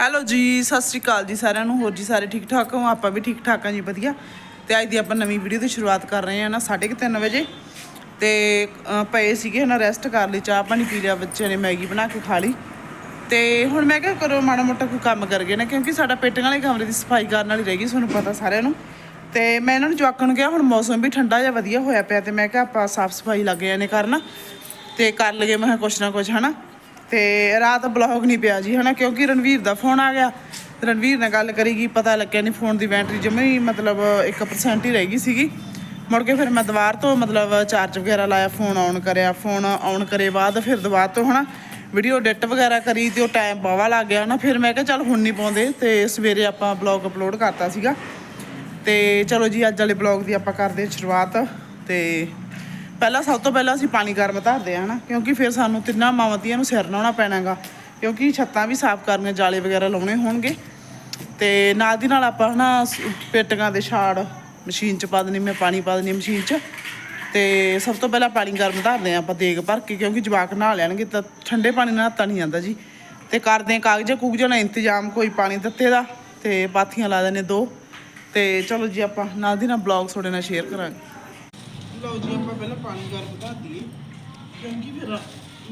Hello ਜੀ, ਸਤਿ ਸ਼੍ਰੀ ਅਕਾਲ ਜੀ ਸਾਰਿਆਂ ਨੂੰ। ਹੋਰ ਜੀ, ਸਾਰੇ ਠੀਕ ਠਾਕ ਹੋ? ਆਪਾਂ ਵੀ ਠੀਕ ਠਾਕ ਹਾਂ ਜੀ, ਵਧੀਆ। ਤੇ ਅੱਜ ਦੀ ਆਪਾਂ ਨਵੀਂ ਵੀਡੀਓ ਦੀ ਸ਼ੁਰੂਆਤ ਕਰ ਰਹੇ ਹਾਂ ਨਾ 3:30 ਵਜੇ। ਤੇ ਪਏ ਸੀਗੇ ਨਾ ਰੈਸਟ ਕਰ ਲਈ, ਚਾਹ ਪਾਣੀ ਪੀ ਲਿਆ, ਬੱਚਿਆਂ ਨੇ ਮੈਗੀ ਬਣਾ ਕੇ ਖਾ ਲਈ। ਤੇ ਹੁਣ ਮੈਂ ਕਿਹਾ ਕਰੋ, ਮਾੜਾ ਮੋਟਾ ਕੋਈ ਕੰਮ ਕਰ ਗਏ ਨਾ, ਕਿਉਂਕਿ ਸਾਡਾ ਪੇਟੀਆਂ ਵਾਲੇ ਕਮਰੇ ਦੀ ਸਫ਼ਾਈ ਕਰਨ ਵਾਲੀ ਰਹਿ ਗਈ, ਤੁਹਾਨੂੰ ਪਤਾ ਸਾਰਿਆਂ ਨੂੰ। ਤੇ ਮੈਂ ਇਹਨਾਂ ਨੂੰ ਜਵਾਕਾਂ ਨੂੰ ਕਿਹਾ, ਹੁਣ ਮੌਸਮ ਵੀ ਠੰਡਾ ਜਿਹਾ ਵਧੀਆ ਹੋਇਆ ਪਿਆ, ਤੇ ਮੈਂ ਕਿਹਾ ਆਪਾਂ ਸਾਫ਼ ਸਫ਼ਾਈ ਲੱਗ ਜਾਣੇ ਕਰਨਾ ਤੇ ਕਰ ਲਗੇ ਮੈਂ ਕਿਹਾ ਕੁਛ ਨਾ ਕੁਛ, ਹਨਾ। ਤੇ ਰਾਤ ਬਲੌਗ ਨਹੀਂ ਪਿਆ ਜੀ, ਹਨਾ? ਕਿਉਂਕਿ ਰਣਵੀਰ ਦਾ ਫੋਨ ਆ ਗਿਆ। ਰਣਵੀਰ ਨਾਲ ਗੱਲ ਕਰੀਗੀ ਪਤਾ ਲੱਗਿਆ ਨਹੀਂ ਫੋਨ ਦੀ ਬੈਟਰੀ ਜਮੇ ਮਤਲਬ 1% ਹੀ ਰਹਿ ਗਈ ਸੀਗੀ। ਮੁੜ ਕੇ ਫਿਰ ਮੈਂ ਦੁਬਾਰ ਤੋਂ ਮਤਲਬ ਚਾਰਜ ਵਗੈਰਾ ਲਾਇਆ ਫੋਨ ਆਨ ਕਰਿਆ ਫੋਨ ਆਨ ਕਰੇ ਬਾਅਦ ਫਿਰ ਦੁਬਾਰ ਤੋਂ, ਹਨਾ? ਵੀਡੀਓ ਐਡਿਟ ਵਗੈਰਾ ਕਰੀ ਤੇ ਉਹ ਟਾਈਮ ਬਾਵਾ ਲੱਗ ਗਿਆ ਨਾ ਫਿਰ ਮੈਂ ਕਿਹਾ ਚੱਲ ਹੁਣ ਨਹੀਂ ਪਾਉਂਦੇ, ਤੇ ਸਵੇਰੇ ਆਪਾਂ ਬਲੌਗ ਅਪਲੋਡ ਕਰਤਾ ਸੀਗਾ। ਤੇ ਚਲੋ ਜੀ, ਅੱਜ ਵਾਲੇ ਬਲੌਗ ਦੀ ਆਪਾਂ ਕਰਦੇ ਸ਼ੁਰੂਆਤ, ਤੇ ਪਹਿਲਾਂ ਸਭ ਤੋਂ ਪਹਿਲਾਂ ਅਸੀਂ ਪਾਣੀ ਗਰਮ ਧਰਦੇ ਆ ਹਨਾ? ਕਿਉਂਕਿ ਫਿਰ ਸਾਨੂੰ ਤਿੰਨਾਂ ਮਾਵਾਤੀਆਂ ਨੂੰ ਸਿਰ ਨਹਾਉਣਾ ਪੈਣਾਗਾ। ਕਿਉਂਕਿ ਛੱਤਾਂ ਵੀ ਸਾਫ਼ ਕਰਨੀਆਂ, ਜਾਲੇ ਵਗੈਰਾ ਲਾਉਣੇ ਹੋਣਗੇ। ਤੇ ਨਾਲ ਦੀ ਨਾਲ ਆਪਾਂ, ਹਨਾ, ਸ- ਪੇਟੀਆਂ ਦੇ ਛਾੜ ਮਸ਼ੀਨ 'ਚ ਪਾ ਦੇਣੀ ਮੈਂ ਪਾਣੀ ਪਾ ਦੇਣੀ ਮਸ਼ੀਨ 'ਚ। ਤੇ ਸਭ ਤੋਂ ਪਹਿਲਾਂ ਪਾਣੀ ਗਰਮ ਧਰਦੇ ਆ ਆਪਾਂ ਦੇਗ ਭਰ ਕੇ, ਕਿਉਂਕਿ ਜਵਾਕ ਨਹਾ ਲੈਣਗੇ ਤਾਂ ਠੰਡੇ ਪਾਣੀ ਨਾਲ ਨਹਾਤਾ ਨਹੀਂ ਜਾਂਦਾ ਜੀ। ਤੇ ਕਰਦੇ ਆ ਕਾਗਜ਼ਾਂ ਕੂਗਜ਼ਾਂ ਦਾ ਇੰਤਜ਼ਾਮ ਕੋਈ ਪਾਣੀ ਦਿੱਤੇ ਦਾ, ਤੇ ਪਾਥੀਆਂ ਲਾ ਦੇਣੇ ਦੋ। ਤੇ ਚਲੋ ਜੀ ਆਪਾਂ ਨਾਲ ਦੀ ਨਾਲ ਬਲੌਗ ਤੁਹਾਡੇ ਨਾਲ ਸ਼ੇਅਰ ਕਰਾਂਗੇ। ਲਓ ਜੀ, ਆਪਾਂ ਪਹਿਲਾਂ ਪਾਣੀ ਗਰਮ ਧਰ ਦਈਏ, ਕਿਉਂਕਿ ਫਿਰ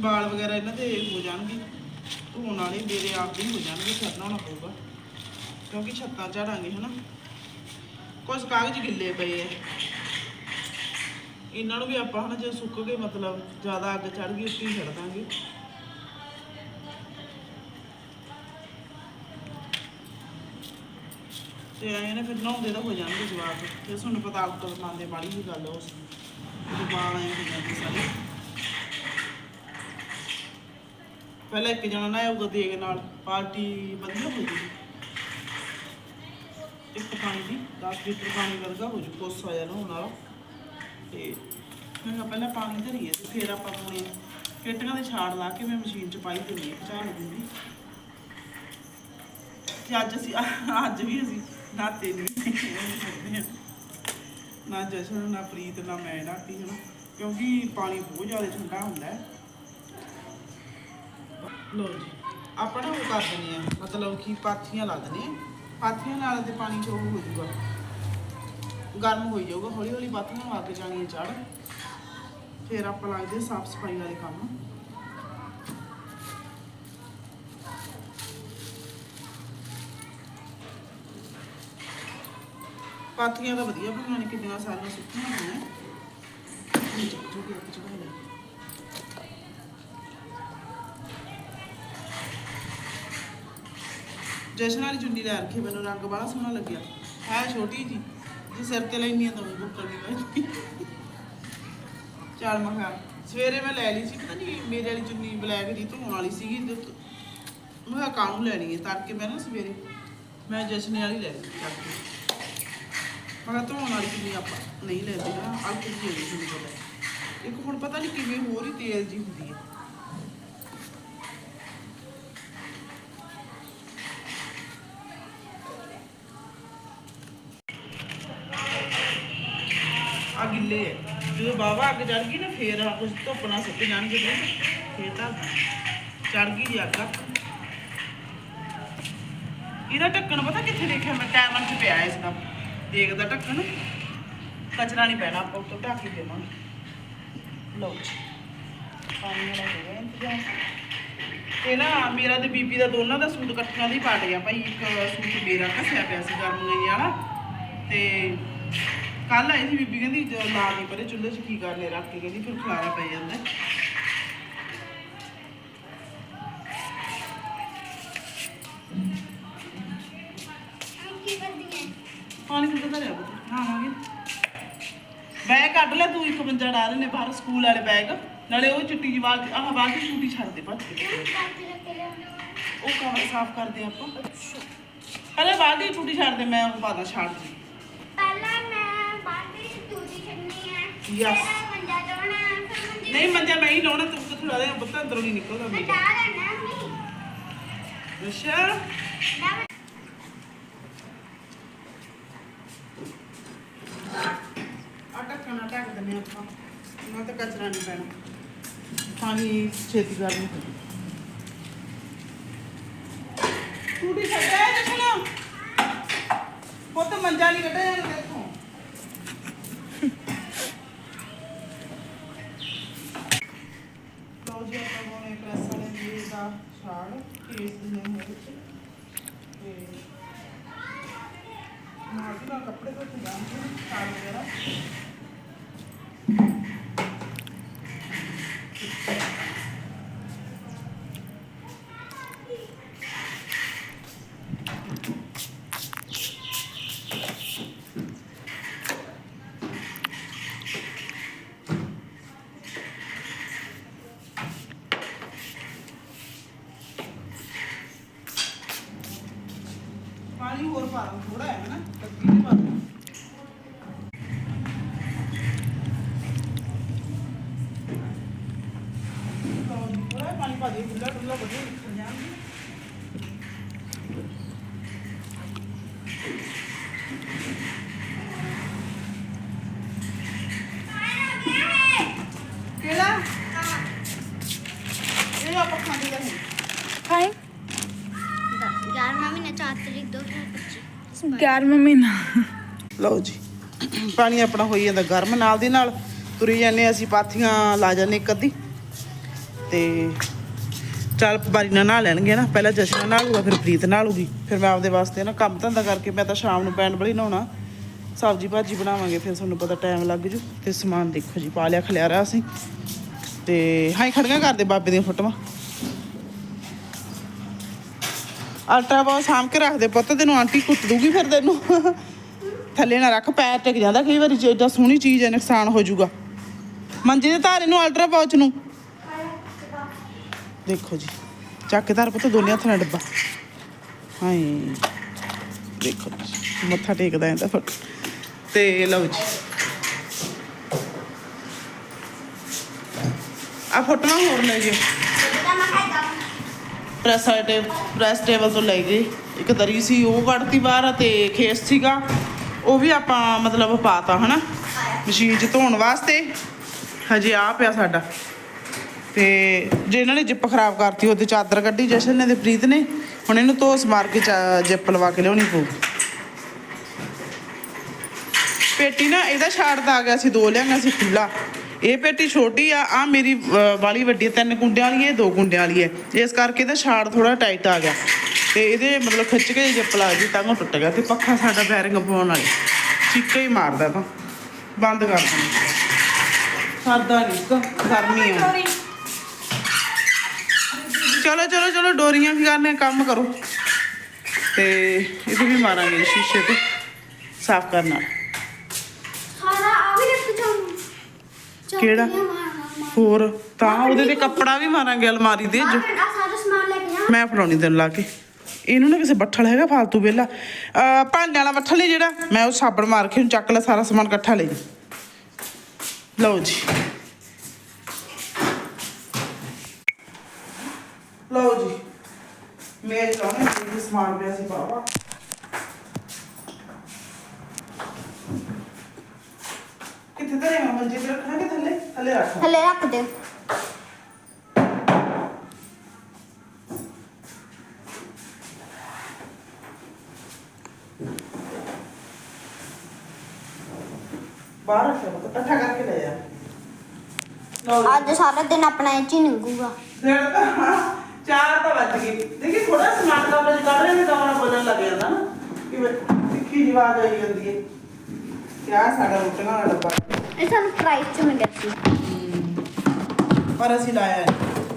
ਵਾਲ ਵਗੈਰਾ ਇਹਨਾਂ ਦੇ ਹੋ ਜਾਣਗੇ। ਧੋਣ ਵਾਲੇ ਮੇਰੇ ਆਪ ਵੀ ਹੋ ਜਾਣਗੇ ਛੱਡਣਾ ਹੋਣਾ ਪਊਗਾ, ਕਿਉਂਕਿ ਛੱਤਾਂ ਝਾੜਾਂਗੇ, ਹਨਾ। ਕੁਝ ਕਾਗਜ਼ ਗਿੱਲੇ ਪਏ ਐ ਇਹਨਾਂ ਨੂੰ ਵੀ ਆਪਾਂ, ਹਨਾ, ਜੇ ਸੁੱਕ ਗਏ ਮਤਲਬ ਜ਼ਿਆਦਾ ਅੱਗ ਚੜ ਗਈ, ਉੱਤੇ ਹੀ ਛੱਡ ਦਾਂਗੇ। ਤੇ ਆਏ ਨੇ, ਫਿਰ ਨਹਾਉਂਦੇ ਤਾਂ ਹੋ ਜਾਣਗੇ ਜਵਾਬ ਤੇ ਤੁਹਾਨੂੰ ਪਤਾ ਆਪ ਤੋਂ ਮੰਨਦੇ, ਮਾੜੀ ਜੀ ਗੱਲ ਉਸ ਜਵਾਬ ਆਏ ਹੋ ਜਾਂਦੇ ਸਾਰੇ। ਪਹਿਲਾਂ ਇੱਕ ਜਣਾ ਨਾ ਆਊਗਾ ਦੇਗ ਨਾਲ, ਪਾਰਟੀ ਵਧੀਆ ਹੋ ਜੂਗੀ। ਇੱਕ ਪਾਣੀ ਦੀ 10 ਲੀਟਰ ਪਾਣੀ ਵਰਗਾ ਹੋ ਜੂ, ਕੋਸਾ ਜਿਹਾ ਨਹਾਉਣ ਵਾਲਾ। ਤੇ ਮੈਂ ਪਹਿਲਾਂ ਪਾਣੀ ਧਰੀਏ ਤੇ ਫਿਰ ਆਪਾਂ ਪਾਉਣੇ ਪੇਟੀਆਂ ਦੇ ਛਾੜ ਲਾ ਕੇ ਮੈਂ ਮਸ਼ੀਨ 'ਚ ਪਾਈ ਦਿੰਦੀ ਹਾਂ ਚਾਹ ਦੂੰਗੀ ਤੇ ਅੱਜ ਅਸੀਂ, ਅੱਜ ਵੀ ਅਸੀਂ ਨਾਤੇ ਨਹੀਂ ਨਾ ਜਸ਼ਨ, ਨਾ ਪ੍ਰੀਤ, ਨਾ ਮੈਂ ਨਾਤੀ ਹਨਾ? ਕਿਉਂਕਿ ਪਾਣੀ ਬਹੁਤ ਜ਼ਿਆਦਾ ਠੰਡਾ ਹੁੰਦਾ ਹੈ। ਲੋ ਜੀ, ਆਪਾਂ ਨਾ ਉਹ ਕਰ ਦਿੰਦੇ ਆ ਮਤਲਬ ਕਿ ਪਾਥੀਆਂ ਲਾ ਦਿੰਦੇ ਆ ਪਾਥੀਆਂ ਨਾਲ ਤੇ ਪਾਣੀ ਚ ਹੋ ਜਾਊਗਾ। ਗਰਮ ਹੋ ਜਾਊਗਾ। ਹੌਲੀ ਹੌਲੀ ਪਾਥੀਆਂ ਲਾ ਕੇ ਜਾਣੀਆਂ ਚੜ ਫਿਰ ਆਪਾਂ ਲੱਗਦੇ ਸਾਫ਼ ਸਫ਼ਾਈ ਵਾਲੇ ਕੰਮ। ਪਾਥੀਆਂ ਤਾਂ ਵਧੀਆ ਬਣਾਉਣ ਕਿੰਨੀਆਂ ਸਾਰੀਆਂ ਸੁੱਕੀਆਂ ਹੋਈਆਂ ਇਹ ਚੱਕ ਚੁੱਕ ਕੇ ਲੈ ਜਸ਼ਨ ਵਾਲੀ ਚੁੰਨੀ ਲੈ ਰੱਖੀ, ਮੈਨੂੰ ਰੰਗ ਬੜਾ ਸੋਹਣਾ ਲੱਗਿਆ। ਹੈ ਛੋਟੀ ਜੀ, ਜੇ ਸਿਰ ਤੇ ਲੈਣੀ ਆ ਤਾਂ ਉਹ ਬੁੱਕਰ ਨਹੀਂ ਪੈਂਦੀ ਚੱਲ ਮੈਂ ਸਵੇਰੇ ਮੈਂ ਲੈ ਲਈ ਸੀ, ਪਤਾ ਨਹੀਂ, ਮੇਰੇ ਵਾਲੀ ਚੁੰਨੀ ਬਲੈਕ ਦੀ ਧੋਣ ਵਾਲੀ ਸੀਗੀ ਮੈਂ ਕਾਹਨੂੰ ਲੈਣੀ ਹੈ, ਤੜਕੇ ਮੈਂ ਨਾ ਸਵੇਰੇ ਮੈਂ ਜਸ਼ਨ ਵਾਲੀ ਲੈ ਲਈ ਚੱਕ ਕੇ ਮੈਂ ਕਿਹਾ ਧੋਣ ਵਾਲੀ ਚੁੰਨੀ ਆਪਾਂ ਨਹੀਂ ਲੈਂਦੇ ਨਾ ਅਲਕ ਜੀ ਹੋਈ ਚੁੰਨੀ ਕੋਲ ਇੱਕ ਹੁਣ ਪਤਾ ਨਹੀਂ ਕਿਵੇਂ ਹੋਰ ਹੀ ਤੇਜ਼ ਜੀ ਹੁੰਦੀ ਹੈ। ਆ ਗਿੱਲੇ ਹੈ। ਜਦੋਂ ਬਾਵਾ ਅੱਗ ਚੜ ਗਈ ਨਾ, ਫੇਰ ਆ ਕੁਝ ਧੁੱਪ ਨਾਲ ਸੁੱਕ ਜਾਣਗੇ ਤੇ ਫੇਰ ਤਾਂ ਚੜ ਗਈ ਜੀ ਅੱਗ। ਇਹਦਾ ਢੱਕਣ ਪਤਾ ਕਿੱਥੇ ਦੇਖਿਆ ਮੈਂ? ਟਾਈਮਰ 'ਚ ਪਿਆ ਇਸ ਦਾ। ਦੇਖਦਾ ਢੱਕਣ। ਕਚਰਾ ਨਹੀਂ ਪੈਣਾ, ਆਪਾਂ ਉੱਤੋਂ ਢੱਕ ਕੇ ਦੇਵਾਂਗੇ। ਲਓ ਪਾਣੀ ਵਾਲਾ ਹੋ ਗਿਆ ਇੰਤਜ਼ਾਮ। ਤੇ ਨਾ ਮੇਰਾ ਤੇ ਬੀਬੀ ਦਾ ਦੋਨਾਂ ਦਾ ਸੂਟ ਇਕੱਠਿਆਂ ਦੀ ਪਾਟ ਗਿਆ ਭਾਈ ਇੱਕ ਸੂਟ ਮੇਰਾ ਘਸਿਆ ਪਿਆ ਸੀ ਗਰਮ ਗਈ ਵਾਲਾ। ਤੇ ਕੱਲ ਆਈ ਸੀ ਬੀਬੀ, ਕਹਿੰਦੀ ਜੋ ਲਾ ਨਹੀਂ ਪਰੇ ਚੁੱਲ੍ਹੇ 'ਚ ਕੀ ਕਰਨੇ ਰੱਖ ਕੇ ਕਹਿੰਦੀ ਫਿਰ ਖਲਾਰਾ ਪੈ ਜਾਂਦਾ। 51 ਡਾਲੇ ਨੇ ਬਾਹਰ ਸਕੂਲ ਵਾਲੇ ਬੈਗ ਨਾਲੇ ਉਹ ਚਿੱਟੀ ਜਵਾ ਕੇ ਆਹ ਬਾਹਰ ਦੀ ਛੁੱਟੀ ਛੱਡ ਦੇ ਭੱਜ ਕੇ। ਉਹ ਕਵਰ ਸਾਫ਼ ਕਰਦੇ ਆਪਾਂ ਪਹਿਲਾਂ ਬਾਹਰ ਦੀ ਛੁੱਟੀ ਛੱਡ ਦੇ ਮੈਂ ਉਹ ਬਾਅਦ ਛੱਡ ਦੀ Yes. ਨਹੀਂ ਮੰਨਿਆ ਮੈਂ ਹੀ ਲਾਉਣਾ ਤੂੰ ਤਾਂ ਥੋੜਾ ਜਿਹਾ ਬੱਤਾ ਅੰਦਰੋਂ ਨਹੀਂ ਨਿਕਲਦਾ ਮੇਰਾ। ਅੱਛਾ ਢੱਕਣਾ ਢੱਕ ਆਪਾਂ। ਨਾ ਤਾਂ ਕਚਰਾ ਨਹੀਂ ਪੈਣਾ। ਪਾਣੀ ਛੇਤੀ ਗਰਮ ਹੋ ਜਾਊ। ਟੂਟੀ ਛੱਡਿਆ ਜਸ਼ਨ ਪੁੱਤ ਮੰਜਾ ਨਹੀਂ ਕੱਢਿਆ ਜਾਣਾ 11ਵਾਂ ਮਹੀਨਾ ਲਓ ਜੀ, ਪਾਣੀ ਆਪਣਾ ਹੋਈ ਜਾਂਦਾ ਗਰਮ, ਨਾਲ ਦੀ ਨਾਲ ਤੁਰੀ ਜਾਂਦੇ ਅਸੀਂ, ਪਾਥੀਆਂ ਲਾ ਜਾਂਦੇ ਇੱਕ ਅੱਧੀ। ਤੇ ਚੱਲ ਬਾਰੀ ਨਾਲ ਨਹਾ ਲੈਣਗੇ ਨਾ, ਪਹਿਲਾਂ ਜਸ਼ਨ ਨਹਾਲੂਗਾ ਫਿਰ ਪ੍ਰੀਤ ਨਹਾਲੂਗੀ ਫਿਰ ਮੈਂ ਆਪਦੇ ਵਾਸਤੇ ਨਾ ਕੰਮ ਧੰਦਾ ਕਰਕੇ ਮੈਂ ਤਾਂ ਸ਼ਾਮ ਨੂੰ ਪੈਣ ਬੜੀ ਨਹਾਉਣਾ। ਸਬਜ਼ੀ ਭਾਜੀ ਬਣਾਵਾਂਗੇ, ਫਿਰ ਤੁਹਾਨੂੰ ਪਤਾ ਟਾਈਮ ਲੱਗ ਜੂ। ਤੇ ਸਮਾਨ ਦੇਖੋ ਜੀ, ਪਾ ਲਿਆ ਖਲਿਆਰਾ ਅਸੀਂ। ਤੇ ਹਾਂ ਖੜੀਆਂ ਕਰਦੇ ਬਾਬੇ ਦੀਆਂ ਫੋਟੋਆਂ। ਅਲਟਰਾ ਬਹੁਤ ਸਾਂਭ ਕੇ ਰੱਖਦੇ ਪੁੱਤ, ਤੈਨੂੰ ਆਂਟੀ ਕੁੱਟ ਦੂਗੀ ਫਿਰ ਤੈਨੂੰ। ਥੱਲੇ ਨਾ ਰੱਖ, ਪੈਰ ਟਿਕ ਜਾਂਦਾ, ਕਈ ਵਾਰੀ ਜੇ ਏਡਾ ਸੋਹਣੀ ਚੀਜ਼ ਹੈ, ਨੁਕਸਾਨ ਹੋ ਜਾਊਗਾ। ਮੰਜੇ ਦੇ ਧਾਰੇ ਨੂੰ ਅਲਟਰਾ ਪਾਉਚ ਨੂੰ। ਦੇਖੋ ਜੀ, ਚੱਕ ਕੇ ਧਰ ਪੁੱਤ, ਦੋਨੇ ਹੱਥ ਨਾਲ ਡੱਬਾ। ਹਾਏ, ਦੇਖੋ ਮੱਥਾ ਟੇਕਦਾ ਇਹਦਾ ਫਟ। ਤੇ ਲਓ ਜੀ। ਆ ਫੋਟੋਆਂ ਹੋਰ ਲੈ ਜੀ। ਪ੍ਰੈਸ ਵਾਲੇ ਪ੍ਰੈਸ ਟੇਬਲ ਤੋਂ ਲੈ ਗਏ ਇੱਕ ਦਰੀ ਸੀ, ਉਹ ਕੱਢਤੀ ਬਾਹਰ ਤੇ ਖੇਸ ਸੀਗਾ। ਉਹ ਵੀ ਆਪਾਂ ਮਤਲਬ ਪਾਤਾ, ਹਨਾ? ਮਸ਼ੀਨ 'ਚ ਧੋਣ ਵਾਸਤੇ। ਹਜੇ ਆ ਪਿਆ ਸਾਡਾ। ਤੇ ਜੇ ਇਹਨਾਂ ਨੇ ਜਿੱਪ ਖਰਾਬ ਕਰਤੀ, ਉਹਦੇ ਚਾਦਰ ਕੱਢੀ ਜਸ਼ਨ ਨੇ ਤੇ ਪ੍ਰੀਤ ਨੇ। ਹੁਣ ਇਹਨੂੰ ਧੋਸ ਮਾਰ ਕੇ ਚਾ- ਜਿੱਪ ਲਵਾ ਕੇ ਲਿਆਉਣੀ ਪਊ। ਪੇਟੀ ਨਾ ਇਹਦਾ ਛਾੜ ਆ ਗਿਆ ਸੀ, ਦੋ ਲਿਆਂਗਾ ਸੀ ਖੁੱਲਾ ਇਹ ਪੇਟੀ ਛੋਟੀ ਆ ਆ ਮੇਰੀ ਵਾਲੀ ਵੱਡੀ ਤਿੰਨ ਕੁੰਡਿਆਂ ਵਾਲੀ ਹੈ ਦੋ ਕੁੰਡਿਆਂ ਵਾਲੀ ਹੈ। ਇਸ ਕਰਕੇ ਇਹਦਾ ਛਾੜ ਥੋੜਾ ਟਾਈਟ ਆ ਗਿਆ। ਤੇ ਇਹਦੇ ਮਤਲਬ ਖਿੱਚ ਕੇ ਜਿੱਪ ਲਾ ਜੀ ਤਾਂ ਉਹ ਟੁੱਟ ਗਿਆ ਤੇ ਪੱਖਾ ਸਾਡਾ ਬੈਰਿੰਗ ਪਾਉਣ ਵਾਲੀ। ਚੀਕਾ ਹੀ ਮਾਰਦਾ ਤਾਂ। ਬੰਦ ਕਰ ਦਿੰਦੇ। ਸਰਦਾ ਨਹੀਂ ਗਰਮੀ ਆ। ਚਲੋ ਚਲੋ ਚਲੋ ਡੋਰੀਆਂ ਵੀ ਕਰਨੇ ਕੰਮ ਕਰੋ। ਤੇ ਇਹਦੇ ਵੀ ਮਾਰਾਂਗੇ ਸ਼ੀਸ਼ੇ ਤੇ। ਸਾਫ਼ ਕਰਨ ਕਿਹੜਾ? ਹੋਰ ਤਾਂ ਉਹਦੇ ਤੇ ਕੱਪੜਾ ਵੀ ਮਾਰਾਂਗੇ ਅਲਮਾਰੀ ਦੇ ਜੋ ਮੈਂ ਫੜਾਉਣੀ ਦਿਨ ਲਾ ਕੇ। ਇਹਨੂੰ ਨਾ ਕਿਸੇ ਬੱਠਲ ਹੈਗਾ ਫालतू ਵੇਲਾ। ਭਾਂਡਿਆਂ ਵਾਲਾ ਬੱਠਲ ਹੈ ਜਿਹੜਾ? ਮੈਂ ਉਹ ਸਾਬਣ ਮਾਰ ਕੇ ਉਹਨੂੰ ਚੱਕ ਲੈ ਸਾਰਾ ਸਮਾਨ ਇਕੱਠਾ ਲੈ ਲਓ ਜੀ। ਲਓ ਜੀ। ਮੇਰੇ ਕੋਲ ਇਹ ਸਮਾਨ ਪਿਆ ਬਾਬਾ ਕਿੱਥੇ ਤੇਰੇ ਮਮਨ ਤੇ ਰੱਖਣਾ ਥੱਲੇ ਰੱਖ। ਥੱਲੇ ਰੱਖ ਦੇ ਅੱਜ ਸਾਰਾ ਦਿਨ ਆਪਣਾ ਇਹ ਹੀ ਨਿੰਗੂਗਾ। ਡੇਢ ਤਾਂ ਚਾਰ ਤਾਂ ਵੱਜ ਗਈ ਦੇਖੀ ਥੋੜਾ ਸਮਾਨ ਦਾ ਬਜ ਕਰ ਰਹੇ ਨੇ ਤਾਂ ਉਹਨਾਂ ਲੱਗ ਜਾਂਦਾ ਨਾ। ਕਿ ਸਿੱਖੀ ਦੀ ਆਵਾਜ਼ ਜਾਂਦੀ ਹੈ। ਕਿਆ ਸਾਡਾ ਰੋਟੀਆਂ ਦਾ ਡੱਬਾ। ਇਹ ਸਾਨੂੰ ਪ੍ਰਾਈਸ ਚ ਮਿਲਿਆ ਸੀ। ਪਰ ਅਸੀਂ ਲਾਇਆ ਹੈ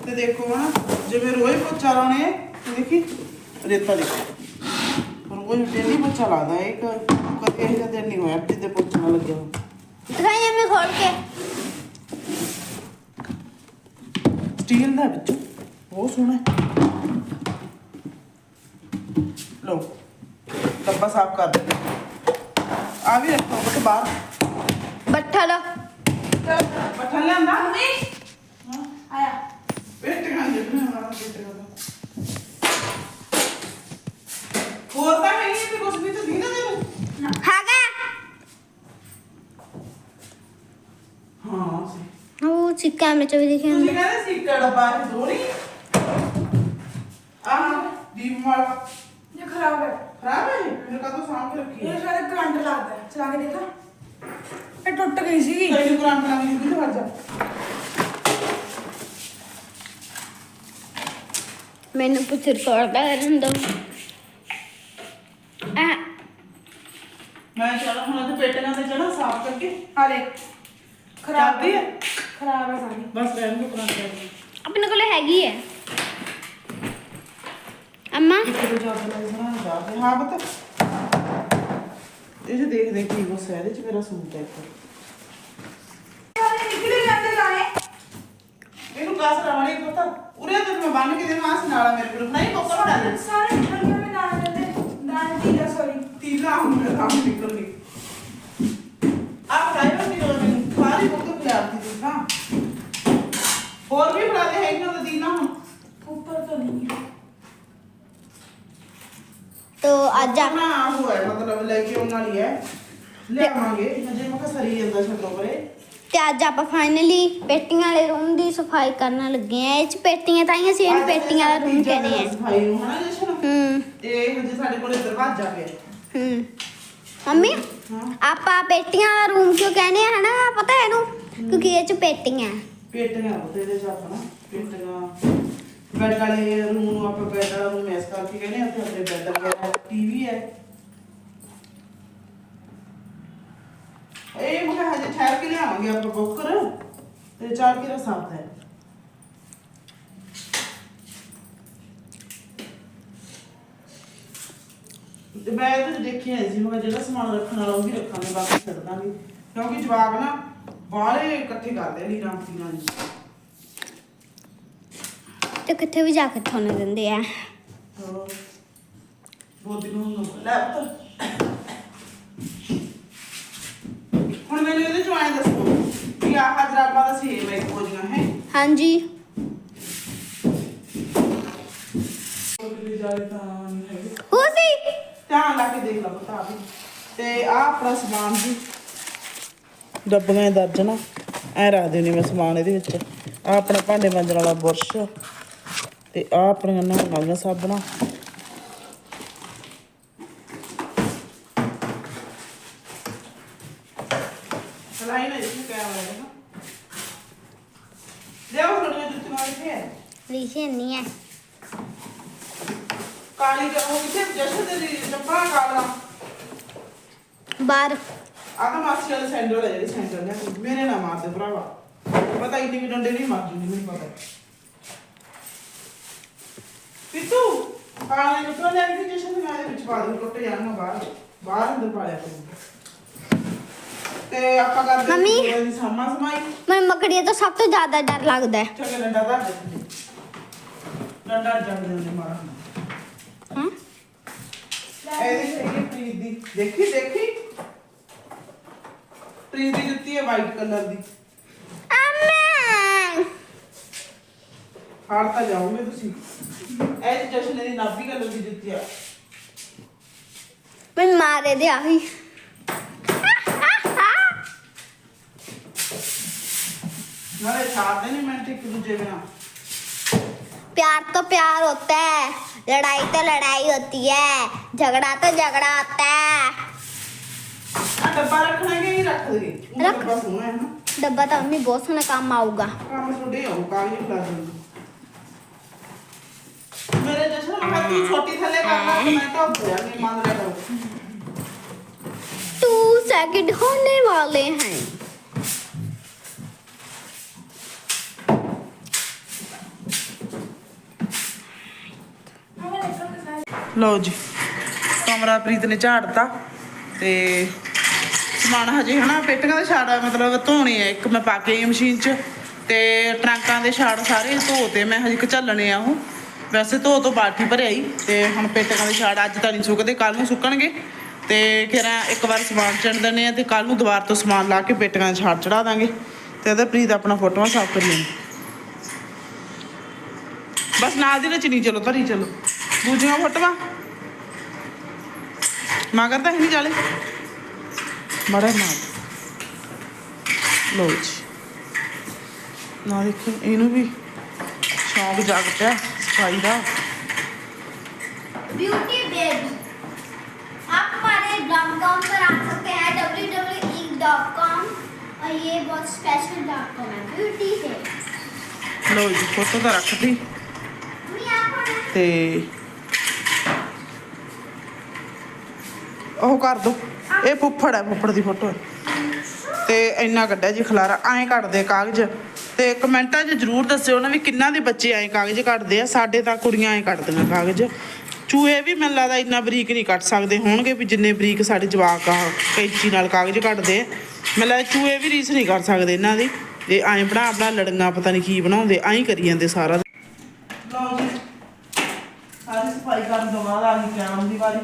ਤੇ ਦੇਖੋ ਹਨਾ ਜਿਵੇਂ ਰੋਜ਼ ਪੋਚਾ ਲਾਉਣੇ ਦੇਖੀ ਰੇਤਾ ਦੇਖੋ। ਰੋਜ਼ ਡੇਲੀ ਪੋਚਾ ਲਾਦਾ ਇੱਕ ਕਦੇ ਇਹ ਦਿਨ ਨਹੀਂ ਹੋਇਆ ਜਿੱਦੇ ਪੋਚਾ ਨਾ ਲੱਗਿਆ ਦਿਖਾਈਏ ਮੈਂ ਖੋਲ ਕੇ। ਸਟੀਲ ਦਾ ਵਿੱਚ। ਬਹੁਤ ਸੋਹਣਾ ਹੈ। ਲੋ ਡੱਬਾ ਸਾਫ਼ ਕਰ ਦੇ ਆ ਵੀ ਰੱਖੋ ਬਟ ਬੱਠਾ ਲਾ ਬੱਠਾ ਲਿਆਂਦਾ? ਨਹੀਂ आया। वेट कर दे मैं वाला वेट कर होता नहीं तो कुछ भी तो दी ना। तेरे गया? हाँ वो सिक्का में चोरी देखे हमने सिक्का ना सिक्का डब्बा है दो नहीं आ दीप मार। ये खराब है। खराब है? मेरे का तो सामने रखी है। ये शायद करंट लगता है चला के देखा? ये टूट गई सी कहीं करंट लगी थी तो जा। ਮੈਨੂੰ ਪੁੱਛ ਰਿਕਾਰਡ ਕਰਨ ਦੋ ਆ ਮੈਂ ਚਲਾ ਹੁਣ ਤੇ ਪੇਟੀਆਂ ਤੇ ਚੜਾ ਸਾਫ਼ ਕਰਕੇ। ਆ ਲੈ ਖਰਾਬ ਹੈ। ਖਰਾਬ ਹੈ ਸਾਰੀ। ਬਸ ਰਹਿਣ ਨੂੰ ਕੁਰਾਨ ਕਰ ਆਪਣੇ ਕੋਲ ਹੈਗੀ ਹੈ। ਅੰਮਾ। ਬਣਾ ਜਾ ਹਾਂ ਬਤ ਇਹ ਜੇ ਦੇਖ ਦੇਖ ਕੀ ਗੁੱਸਾ ਇਹਦੇ ਚ ਮੇਰਾ ਸੂਟ ਹੈ ਇੱਕ। ਸਾਰੇ ਨਿਕਲੇ ਜਾਂਦੇ ਗਾਣੇ ਇਹਨੂੰ ਕਾਸ ਰਵਾਣੀ ਪਤਾ। ਉਰੇ ਤੇ ਮੈਂ ਬੰਨ ਕੇ ਦੇਵਾਂ ਆਸ ਨਾਲ ਮੇਰੇ ਕੋਲ। ਨਹੀਂ ਕੋਕਰ ਬਣਾ ਦੇ। ਸਾਰੇ ਨਿਕਲ ਗਏ ਮੈਂ ਨਾਲ ਜਾਂਦੇ। ਨਾਲ ਦੀ ਦਾ ਸੌਰੀ ਤੀਲਾ ਹੁਣ ਮੇਰਾ ਕੰਮ ਨਿਕਲ ਗਈ। ਆਪ ਡਰਾਈਵਰ ਦੀ ਲੋੜ ਨਹੀਂ ਸਾਰੀ ਬੁੱਕ ਖਿਲਾਰਤੀ ਤੂੰ ਨਾ ਹੋਰ ਵੀ ਬਣਾ ਦੇ ਹੈ ਇਹਨਾਂ ਦਾ ਦੀਨਾ ਹੁਣ। ਉੱਪਰ ਤੋਂ ਨਹੀਂ ਤੋ ਅੱਜ ਆ ਨਾ ਉਹ ਹੈ ਮਤਲਬ ਲੈ ਕੇ ਆਉਣ ਵਾਲੀ ਹੈ। ਲਿਆਵਾਂਗੇ ਹਜੇ ਮੈਂ ਕਿਹਾ ਸਰੀ ਜਾਂਦਾ ਛੱਡੋ ਪਰੇ। ਤੇ ਅੱਜ ਆਪਾਂ ਫਾਈਨਲੀ ਪੇਟੀਆਂ ਵਾਲੇ ਰੂਮ ਦੀ ਸਫ਼ਾਈ ਕਰਨ ਲੱਗੇ ਆ ਇਹ ਚ ਪੇਟੀਆਂ ਤਾਂ ਹੀ ਅਸੀਂ ਇਹਨੂੰ ਪੇਟੀਆਂ ਵਾਲਾ ਰੂਮ ਕਹਿੰਦੇ ਆ ਸਫ਼ਾਈ ਜਸ਼ਨ? ਹੂੰ। ਤੇ ਹਜੇ ਸਾਡੇ ਕੋਲੇ ਦਰਵਾਜ਼ਾ ਪਿਆ ਹੂੰ। ਮੰਮੀ ਆਪਾਂ ਪੇਟੀਆਂ ਵਾਲਾ ਰੂਮ ਕਿਉਂ ਕਹਿੰਦੇ ਆ ਹਨਾ? ਪਤਾ ਹੈ ਇਹਨੂੰ? ਕਿਉਂਕਿ ਇਹ ਚ ਪੇਟੀਆਂ ਪੇਟੀਆਂ ਉਹਦੇ ਦੇ ਆਪਣਾ ਪੇਟੀਆਂ। ਬੈੱਡ ਵਾਲੇ ਰੂਮ ਨੂੰ ਆਪਾਂ ਬੈੱਡ ਵਾਲਾ ਰੂਮ ਇਸ ਕਰਕੇ ਕਹਿੰਦੇ ਆ ਉੱਥੇ ਆਪਣੇ ਬੈੱਡ ਵਗੈਰਾ ਟੀਵੀ ਹੈ। ਇਹ ਮੈਂ ਕਿਹਾ ਹਜੇ ਠਹਿਰ ਕੇ ਲਿਆਵਾਂਗੇ ਆਪਾਂ ਬੁੱਕਰ ਤੇ ਚਾਰ ਕੇ ਰਸਾਤ ਹੈ। ਤੇ ਮੈਂ ਇਹ ਦੇਖਿਆ ਸੀ ਮੈਂ ਜਿਹੜਾ ਸਮਾਨ ਰੱਖਣ ਵਾਲਾ ਉਹ ਵੀ ਰੱਖਾਂਗੇ ਬਾਕੀ ਛੱਡ ਦਾਂਗੇ ਕਿਉਂਕਿ ਜਵਾਬ ਨਾ ਬਾਹਲੇ ਇਕੱਠੇ ਕਰਦੇ ਨਹੀਂ ਰਾਮਤੀਆਂ ਜੀ। ਤੇ ਕਿੱਥੇ ਵੀ ਜਾ ਕੇ ਤੁਹਾਨੂੰ ਦਿੰਦੇ ਆ। ਬੋਦੀ ਨੂੰ ਲੈ ਪੁੱਤ। ਹੁਣ ਮੈਨੂੰ ਇਹਦੇ ਚੋਂ ਆਏ ਦੱਸੋ ਵੀ ਆਹ ਜਰਾਬਾਂ ਦਾ ਸੇਮ ਹੈ ਕੋਜੀਆਂ ਹੈ? ਹਾਂਜੀ। ਹੋ ਸੀ ਧਿਆਨ ਲਾ ਕੇ ਦੇਖ ਲਾ ਪਤਾ ਵੀ ਤੇ ਆ ਆਪਣਾ ਸਮਾਨ ਜੀ। ਡੱਬੀਆਂ ਦੇ ਦਰਜਨ ਆ। ਐ ਰੱਖ ਦੇਣੀ ਮੈਂ ਸਮਾਨ ਇਹਦੇ ਵਿੱਚ। ਆ ਆਪਣਾ ਭਾਂਡੇ ਮਾਂਜਣ ਵਾਲਾ ਬੁਰਸ਼। ਤੇ ਆ ਆਪਣੀਆਂ ਨਹਾਉਣ ਵਾਲੀਆਂ ਸਾਬਣਾਂ ਸਲਾਈ ਨਾ ਇਸ ਨੂੰ ਕੈਮਰਾ ਦੇ ਨਾ ਲਿਆਓ ਤੁਹਾਡੇ ਜੁੱਤੀ ਮਾਰ ਕੇ ਲਿਖੇ ਨਹੀਂ ਹੈ ਕਾਲੀ ਦਾ ਉਹ ਕਿੱਥੇ ਜਸ਼ਨ ਦੇ ਚੱਪਲਾਂ ਕਾਲਾ ਬਾਹਰ ਆ ਤਾਂ ਮਾਸੀ ਵਾਲੇ ਸੈਂਡਲ ਹੈ ਜਿਹੜੇ ਸੈਂਡਲ ਨੇ ਮੇਰੇ ਨਾ ਮਾਰ ਦੇ ਭਰਾਵਾ ਪਤਾ ਇੰਨੀ ਵੀ ਡੰਡੇ ਨਹੀਂ ਮਾਰ ਜੂਗੀ ਮੈਨੂੰ ਪਤਾ ਪਿੱਤੂ ਕਾਲੇ ਨੂੰ ਤੋਂ ਲੈ ਕੇ ਜਸ਼ਨ ਦੇ ਨਾਲ ਵਿੱਚ ਪਾ ਦੇ ਟੁੱਟ ਜਾਣਾ ਬਾਹਰ ਬਾਹਰ ਅੰਦਰ ਪਾ ਲਿਆ ਤੂੰ ਤੇ ਆਪਾਂ ਕਰਦੇ ਮੰਮੀ। ਦੀ ਸਾਮਾ ਸਮਾਈ ਮੈਨੂੰ ਮਕੜੀਆਂ ਤੋਂ ਸਭ ਤੋਂ ਜ਼ਿਆਦਾ ਡਰ ਲੱਗਦਾ ਹੈ ਚੱਲ ਡੰਡਾ ਧਰ ਦੇ ਥੱਲੇ। ਡੰਡਾ ਜੰਗ ਦੇ ਨੇ ਮਾਰਾ ਹਾਂ? ਇਹਦੇ ਹੈਗੀ ਪ੍ਰੀਤ ਦੀ। ਦੇਖੀ ਦੇਖੀ? ਪ੍ਰੀਤ ਦੀ ਜੁੱਤੀ ਹੈ ਵਾਈਟ ਕਲਰ ਦੀ। ਅੰਮਾ ਹਾਰ ਤਾਂ ਜਾਓਗੇ ਤੁਸੀਂ। ਇਹ ਜਸ਼ਨ ਦੀ ਨਾਭੀ ਕਲਰ ਦੀ ਜੁੱਤੀ ਆ। ਮੈਂ ਮਾਰੇ ਦੇ ਆਹੀ। ਨਾਲੇ ਛਾੜਦੇ ਨਹੀਂ ਮਿੰਟ ਇੱਕ ਦੂਜੇ ਬਿਨਾ। प्यार तो प्यार होता है। लड़ाई तो लड़ाई होती है। झगड़ा तो झगड़ा होता है। डब्बा रखना रख रख। डब्बा तो मम्मी तो बहुत सोना काम आऊगा काम तो काम ही मेरे जैसे मैं तू छोटी थले तो हाँ। मैं तो नहीं मान रहा हूँ। सेकंड होने वाले हैं। ਲਓ ਜੀ, ਕਮਰਾ ਨੇ ਝਾੜਤਾ ਤੇ ਸਮਾਨ ਹਜੇ ਹਨਾ, ਪੇਟੀਆਂ ਦੇ ਛਾੜ ਮਤਲਬ ਧੋਣੇ ਆ, ਇੱਕ ਮੈਂ ਪਾ ਕੇ ਮਸ਼ੀਨ 'ਚ ਤੇ ਟਰੰਕਾਂ ਦੇ ਛਾੜ ਸਾਰੇ ਧੋਤੇ ਮੈਂ ਹਜੇ ਕਚਲਣੇ ਆ ਉਹ। ਵੈਸੇ ਧੋ ਤੋਂ ਬਾਲਟੀ ਭਰਿਆ ਹੀ ਤੇ ਹੁਣ ਪੇਟੀਆਂ ਦੇ ਛਾੜ ਅੱਜ ਤਾਂ ਨਹੀਂ ਸੁੱਕਦੇ ਕੱਲ ਨੂੰ ਸੁੱਕਣਗੇ। ਤੇ ਫਿਰ ਇੱਕ ਵਾਰ ਸਮਾਨ ਚਣ ਦਿੰਦੇ ਆ ਤੇ ਕੱਲ ਨੂੰ ਦੁਬਾਰ ਤੋਂ ਸਮਾਨ ਲਾ ਕੇ ਪੇਟੀਆਂ ਦੇ ਛਾੜ ਚੜਾ ਦਾਂਗੇ। ਤੇ ਇਹਦਾ ਪ੍ਰੀਤ ਆਪਣਾ ਫੋਟੋਆਂ ਸਾਫ਼ ਕਰ ਜਾਂਦੀ ਬਸ ਨਾਲ ਦੀ ਵਿੱਚ ਨਹੀਂ ਚਲੋ, ਧਰੀ ਚਲੋ। ਦੂਜੀਆਂ ਫੋਟੋਆਂ ਮਗਰ ਤਾਂ ਹੈ ਨਹੀਂ ਜਾਲੇ ਮੜਾ ਮਾਰ ਲੋ ਜੀ ਨਾ ਦੇਖੋ ਇਹਨੂੰ ਵੀ ਸ਼ੌਂਕ ਜਾਗ ਪਿਆ ਸਫਾਈ ਦਾ ब्यूटी बेब आप हमारे डॉट कॉम पर आ सकते हैं www.com और ये बहुत स्पेशल डॉट कॉम है ब्यूटी है ਲਓ ਜੀ ਫੋਟੋ ਤਾਂ ਰੱਖਤੀ मम्मी आप पढ़ो ਤੇ ਉਹ ਕਰ ਦੋ। ਇਹ ਫੁੱਫੜ ਹੈ, ਫੁੱਫੜ ਦੀ ਫੋਟੋ ਤੇ ਇੰਨਾ ਕੱਢਿਆ ਜੀ ਖਲਾਰਾ, ਐਂ ਕੱਢਦੇ ਕਾਗਜ਼। ਤੇ ਕਮੈਂਟਾਂ 'ਚ ਜਰੂਰ ਦੱਸਿਓ ਨਾ ਵੀ ਕਿੰਨਾਂ ਦੇ ਬੱਚੇ ਐਂ ਕਾਗਜ਼ ਕੱਢਦੇ ਆ। ਸਾਡੇ ਤਾਂ ਕੁੜੀਆਂ ਐਂ ਕੱਢਦੀਆਂ ਕਾਗਜ਼। ਚੂਹੇ ਵੀ ਮੈਨੂੰ ਲੱਗਦਾ ਇੰਨਾ ਬਰੀਕ ਨਹੀਂ ਕੱਟ ਸਕਦੇ ਹੋਣਗੇ ਵੀ ਜਿੰਨੇ ਬਰੀਕ ਸਾਡੇ ਜਵਾਕ ਆ, ਕੈਂਚੀ ਨਾਲ ਕਾਗਜ਼ ਕੱਟਦੇ ਮੈਨੂੰ ਲੱਗਦਾ ਚੂਹੇ ਵੀ ਰੀਸ ਨਹੀਂ ਕਰ ਸਕਦੇ ਇਹਨਾਂ ਦੀ। ਇਹ ਐਂ ਬਣਾ ਆਪਣਾ ਲੜਨਾ ਪਤਾ ਨਹੀਂ ਕੀ ਬਣਾਉਂਦੇ, ਐਂ ਕਰੀ ਜਾਂਦੇ ਸਾਰਾ ਲਓ ਜੀ ਸਾਰੀ ਸਫ਼ਾਈ ਕਰਨ ਤੋਂ ਬਾਅਦ ਆ ਗਈ ਕੈਮ ਦੀ ਵਾਰੀ।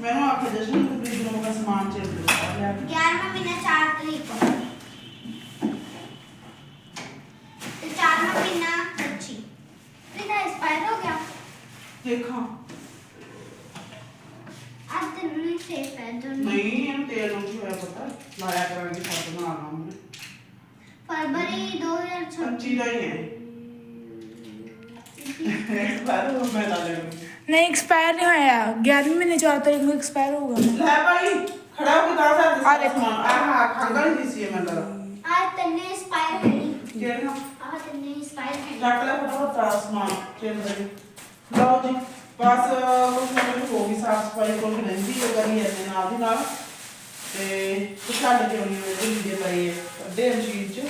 मैंने आपके दर्शन को भी दिनों का सामान चेक किया ग्यारह महीने चार तारीख को तो चार महीना अच्छी रीता एक्सपायर हो गया। देखो। आज तो में सेफ़ है दोनों नहीं। हम तेल नहीं है पता। लाया करेंगे साथ में आना मैं। फरवरी दो हज़ार छब्बीस। नहीं है। बार हो मैं डालेगा ਨਹੀਂ ਐਕਸਪਾਇਰ ਨਹੀਂ ਹੋਇਆ। 11 ਮਹੀਨੇ 4 ਤਰੀਕ ਨੂੰ ਐਕਸਪਾਇਰ ਹੋਊਗਾ। ਮੈਂ ਲੈ ਭਾਈ ਖੜਾ ਹੋ ਕੇ ਦੱਸ। ਸਕਦੇ ਆ ਦੇਖੋ। ਆਹ ਖੰਗਲ ਦੀ ਸੀ ਮੈਂ ਲਾ ਆ ਤੰਨੇ ਐਕਸਪਾਇਰ ਹੋਈ ਜਿਹੜਾ ਆ? ਤੰਨੇ ਐਕਸਪਾਇਰ ਹੋਈ ਲੱਕ ਲਾ ਫਟਾਫਟ ਆਸਮਾਨ ਚੇਨ ਦੇ ਲਓ ਜੀ ਬਸ ਉਸ ਨੂੰ ਹੋ ਗਈ ਸਾਫ਼ ਸਫ਼ਾਈ ਕੋਲ ਰਹਿੰਦੀ ਹੋ ਗਈ ਹੈ ਨਾਲ ਦੀ ਨਾਲ। ਤੇ ਛੱਡ ਕੇ ਉਹਨੇ ਵੀਡੀਓ ਪਾਈ ਹੈ ਅੱਡੇ ਅੰਸ਼ੀਰ ਚ।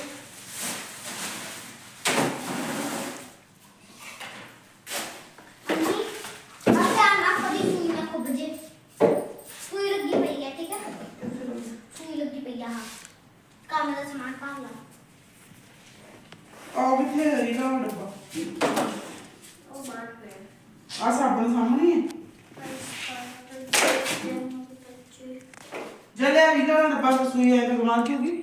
long can we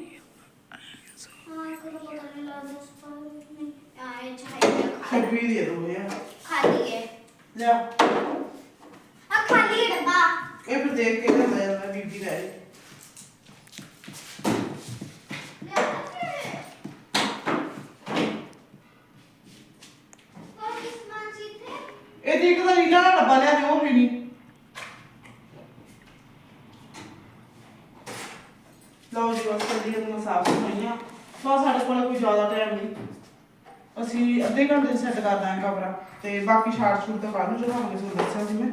ਤੇ ਬਾਕੀ ਤਾਂ ਕੱਲ੍ਹ ਨੂੰ ਚੜਾਵਾਂਗੇ ਤੁਹਾਨੂੰ ਦੱਸਿਆ ਸੀ ਮੈਂ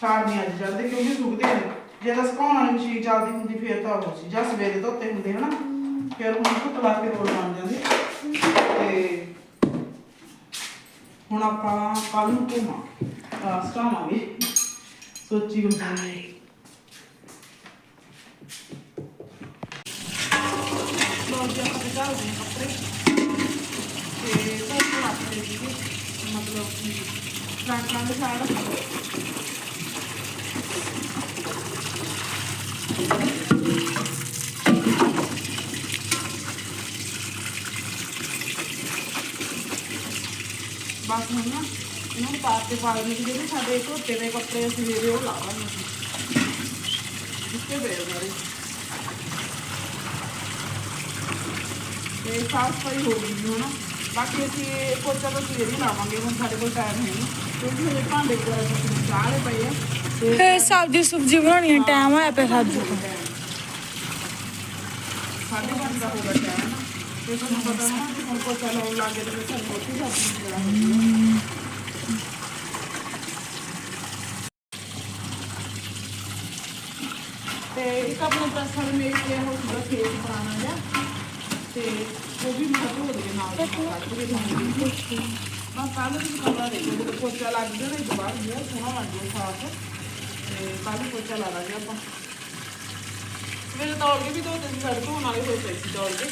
ਸ਼ਾਰਟ ਨਹੀਂ ਅੱਜ ਚੱਲਦੇ ਕਿਉਂਕਿ ਸੁੱਕਦੇ ਨੇ ਜੇ ਤਾਂ ਸੁਕਾਉਣ ਵਾਲੀ ਮਸ਼ੀਨ ਚੱਲਦੀ ਹੁੰਦੀ, ਫਿਰ ਤਾਂ ਉਹ ਸੀ। ਜਾਂ ਸਵੇਰੇ ਧੋਤੇ ਹੁੰਦੇ ਹਨਾ, ਫਿਰ ਹੁਣ ਧੁੱਪ ਲਾ ਕੇ ਰੋਲ ਬਣ ਜਾਂਦੇ। ਤੇ ਹੁਣ ਆਪਾਂ ਕੱਲ ਨੂੰ ਘੁੰਮਾਂ ਆ। ਸੋਚੀ ਗੁੰਮੇ ਕੱਪੜੇ। ਤੇ ਧੋਤੇ ਰੱਖਦੇ ਮਤਲਬ ਕਿ ਫਰੰਟਾਂ ਦੇ ਸਾਈਡ ਬਸ ਹੁਣ ਨਾ, ਇਹਨੂੰ ਪਾਰ ਤੇ ਪਾ ਦੇਣੇ ਜਿਹੜੇ ਸਾਡੇ ਧੋਤੇ ਦੇ ਕੱਪੜੇ, ਅਸੀਂ ਦੇ ਉਹ ਲਾਵਾਂਗੇ ਜਿੱਤੇ ਪਏ ਸਾਰੇ। ਤੇ ਸਾਫ਼ ਸਫ਼ਾਈ ਹੋ ਗਈ ਜੀ ਬਾਕੀ ਅਸੀਂ ਪੋਚਾ ਤਾਂ ਸਵੇਰੇ ਹੀ ਲਾਵਾਂਗੇ ਹੁਣ ਸਾਡੇ ਕੋਲ ਟਾਈਮ ਹੈ ਨਹੀਂ ਕਿਉਂਕਿ ਹਜੇ ਭਾਂਡੇ ਵਗੈਰਾ ਕੁਝ ਚਾਹਲੇ ਪਏ ਆ। ਤੇ ਫੇ ਸਬਜ਼ੀ ਸੁਬਜ਼ੀ ਬਣਾਉਣੀ ਹੈ ਟਾਈਮ ਹੋਇਆ ਪਿਆ ਸਬਜ਼ੀ ਦਾ ਸਾਡੇ ਪੰਜ ਦਾ ਹੋਗਾ ਟਾਈਮ ਤੇ ਤੁਹਾਨੂੰ ਪਤਾ ਹੈ ਕਿ ਹੁਣ ਪੋਚਾ ਲਾਉਣ ਲੱਗੇ ਤੇ ਫਿਰ ਸਾਨੂੰ ਉੱਥੇ ਸਬਜ਼ੀ ਵਗੈਰਾ ਹੁੰਦੀ ਹੈ ਤੇ ਇੱਕ ਆਪਣੇ ਪ੍ਰਸਰ ਮੇਰੀ ਤੇ ਉਹ ਸੁਦਾ ਖੇਤ ਪੁਰਾਣਾ ਜਿਹਾ। ਤੇ ਉਹ ਵੀ ਮੈਂ ਧੋ ਦੇ ਨਾਲ ਕੱਢ ਕੇ। ਧੋਂਦੀ ਬਸ ਕੱਲ ਨੂੰ ਕਮਰਾ ਦੇਖੋ ਜਦੋਂ ਪੋਚਾ ਲੱਗ ਗਿਆ ਨਾ ਇਹ ਬਾਅਦ ਬਹੁਤ ਸੋਹਣਾ ਲੱਗ ਗਿਆ ਸਾਫ਼ ਤੇ ਕੱਲ ਪੋਚਾ ਲਾ ਲਾਂਗੇ ਆਪਾਂ। ਮੇਰੇ ਦੌੜ ਕੇ ਵੀ ਦੋ ਤਿੰਨ ਸਾਡੇ ਧੋਣ ਵਾਲੇ ਹੋਏ ਪਏ ਸੀ ਦੌੜ ਕੇ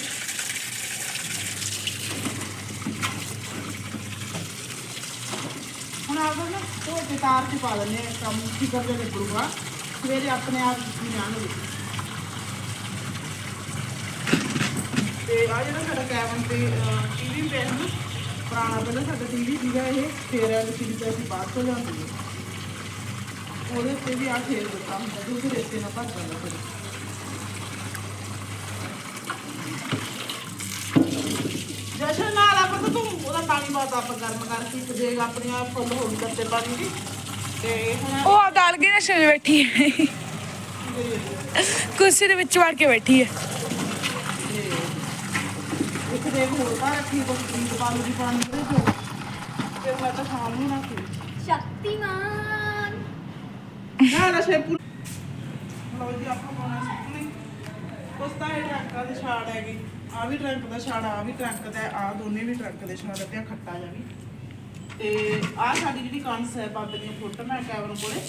ਹੁਣ ਆਪਾਂ ਨਾ, ਧੋ ਕੇ ਤਾਰ ਚ ਪਾ ਲੈਂਦੇ ਆ, ਕੰਮ ਫਿਕਰ ਦੇ ਲੱਗੂਗਾ ਸਵੇਰੇ ਆਪਣੇ ਆਪ ਹੀ ਜਾਣਗੇ ਤੇ ਆ ਜਿਹੜਾ ਸਾਡਾ ਕੈਬਨ ਤੇ ਟੀਵੀ ਪਿਆ ਪੁਰਾਣਾ ਪਹਿਲਾਂ ਸਾਡਾ ਟੀਵੀ ਸੀਗਾ ਇਹ ਫੇਰ ਐਲਸੀਡੀ ਤੇ ਅਸੀਂ ਬਾਅਦ ਤੋਂ ਸੀ। ਉਹਦੇ ਤੇ ਵੀ ਆ ਖੇਲ ਦਿੱਤਾ ਹੁੰਦਾ ਫਿਰ ਰੇਤੇ ਨਾਲ ਭਰ ਜਾਂਦਾ ਫਿਰ ਜਸ਼ਨ ਨਾਲ ਆਪਾਂ ਤਾਂ ਤੂੰ ਉਹਦਾ ਪਾਣੀ ਬਾਤ ਆਪਾਂ ਗਰਮ ਕਰਕੇ ਇੱਕ ਦੇਗ ਆਪਣੇ ਆਪ ਫੁੱਲ ਹੋ ਗਈ ਕੱਤੇ ਪਾਣੀ ਦੀ। ਤੇ ਹੁਣ ਉਹ ਆ ਕੇ ਨਸ਼ੇ 'ਚ ਬੈਠੀ ਹੈ। ਕੁਰਸੀ ਦੇ ਵਿੱਚ ਵੜ ਕੇ ਬੈਠੀ ਹੈ। ਦੇ ਹੋਰ ਪਾ ਰੱਖੀ ਕੋਈ ਪੀਂਦ ਪਾਲੂ ਦੀ ਪਾਣੀ ਦੇ ਵਿੱਚ ਫਿਰ ਮੈਂ ਤਾਂ ਸ਼ਾਮ ਨੂੰ ਨਾ ਪੀ ਸ਼ਕਤੀਮਾਨ। ਨਾ ਨਾ ਸ਼ੈਂਪੂ। ਲਓ ਜੀ ਆਪਾਂ ਪਾਉਣਾ ਸੁੱਕਣੀ ਉਸ ਤਾਂ ਇਹ ਟਰੰਕਾਂ ਦੇ ਛਾੜ ਹੈਗੀ। ਆ ਵੀ ਟਰੰਕ ਦਾ ਛਾੜ ਆ ਵੀ ਟਰੰਕ ਦਾ ਆ ਦੋਨੇ ਵੀ ਟਰੰਕ ਦੇ ਛਾੜ ਤੇ ਖੱਟਾ ਜਾ ਵੀ। ਤੇ ਆ ਸਾਡੀ ਜਿਹੜੀ ਕੰਸ ਹੈ ਬਾਬੇ ਦੀਆਂ ਫੋਟੋ ਹੈ ਕੈਬਨ ਕੋਲੇ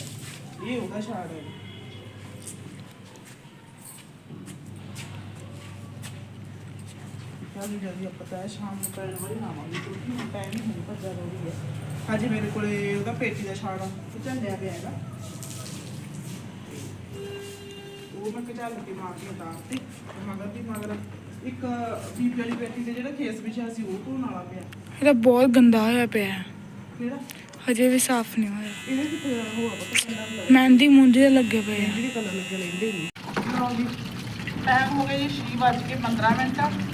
ਇਹ ਉਹਦਾ ਛਾੜ ਹੈ। ਜਲਦੀ ਜਲਦੀ ਆਪਾਂ ਤਾਂ ਸ਼ਾਮ ਨੂੰ ਪੈਣ ਵਾਲੀ ਲਾਵਾਂਗੇ ਕਿਉਂਕਿ ਹੁਣ ਟਾਈਮ ਹੀ ਹੁਣ ਭੱਜਾ ਰਹੀ ਹੈ ਅੱਜ ਮੇਰੇ ਕੋਲੇ ਉਹਦਾ ਪੇਟੀ ਦਾ ਛਾੜ ਝੰਡਿਆ ਪਿਆ ਹੈਗਾ। ਉਹ ਮੈਂ ਕਚਾਲ ਕੇ ਮਾਰ ਕੇ ਉਤਾਰਤੀ ਤੇ ਮਗਰ ਦੀ ਮਗਰ ਇੱਕ ਬੀਬੀ ਵਾਲੀ ਪੇਟੀ ਤੇ ਜਿਹੜਾ ਖੇਸ ਵਿਛਿਆ ਸੀ ਉਹ ਧੋਣ ਵਾਲਾ ਪਿਆ। ਇਹਦਾ ਬਹੁਤ ਗੰਦਾ ਹੋਇਆ ਪਿਆ ਹੈ। ਕਿਹੜਾ? ਹਜੇ ਵੀ ਸਾਫ਼ ਨਹੀਂ ਹੋਇਆ। ਇਹਦੇ ਕਿਤੇ ਹੋਆ ਪਤਾ ਕਿੰਨਾ ਹੁੰਦਾ। ਮਹਿੰਦੀ ਮੁੰਦੀ ਦੇ ਲੱਗੇ ਪਏ ਆ। ਜਿਹੜੀ ਕਲਰ ਲੱਗੇ ਲੈਂਦੇ ਨਹੀਂ ਲਓ ਜੀ ਟਾਈਮ ਹੋ ਗਿਆ ਜੀ 6 ਵੱਜ ਕੇ 15 ਮਿੰਟ।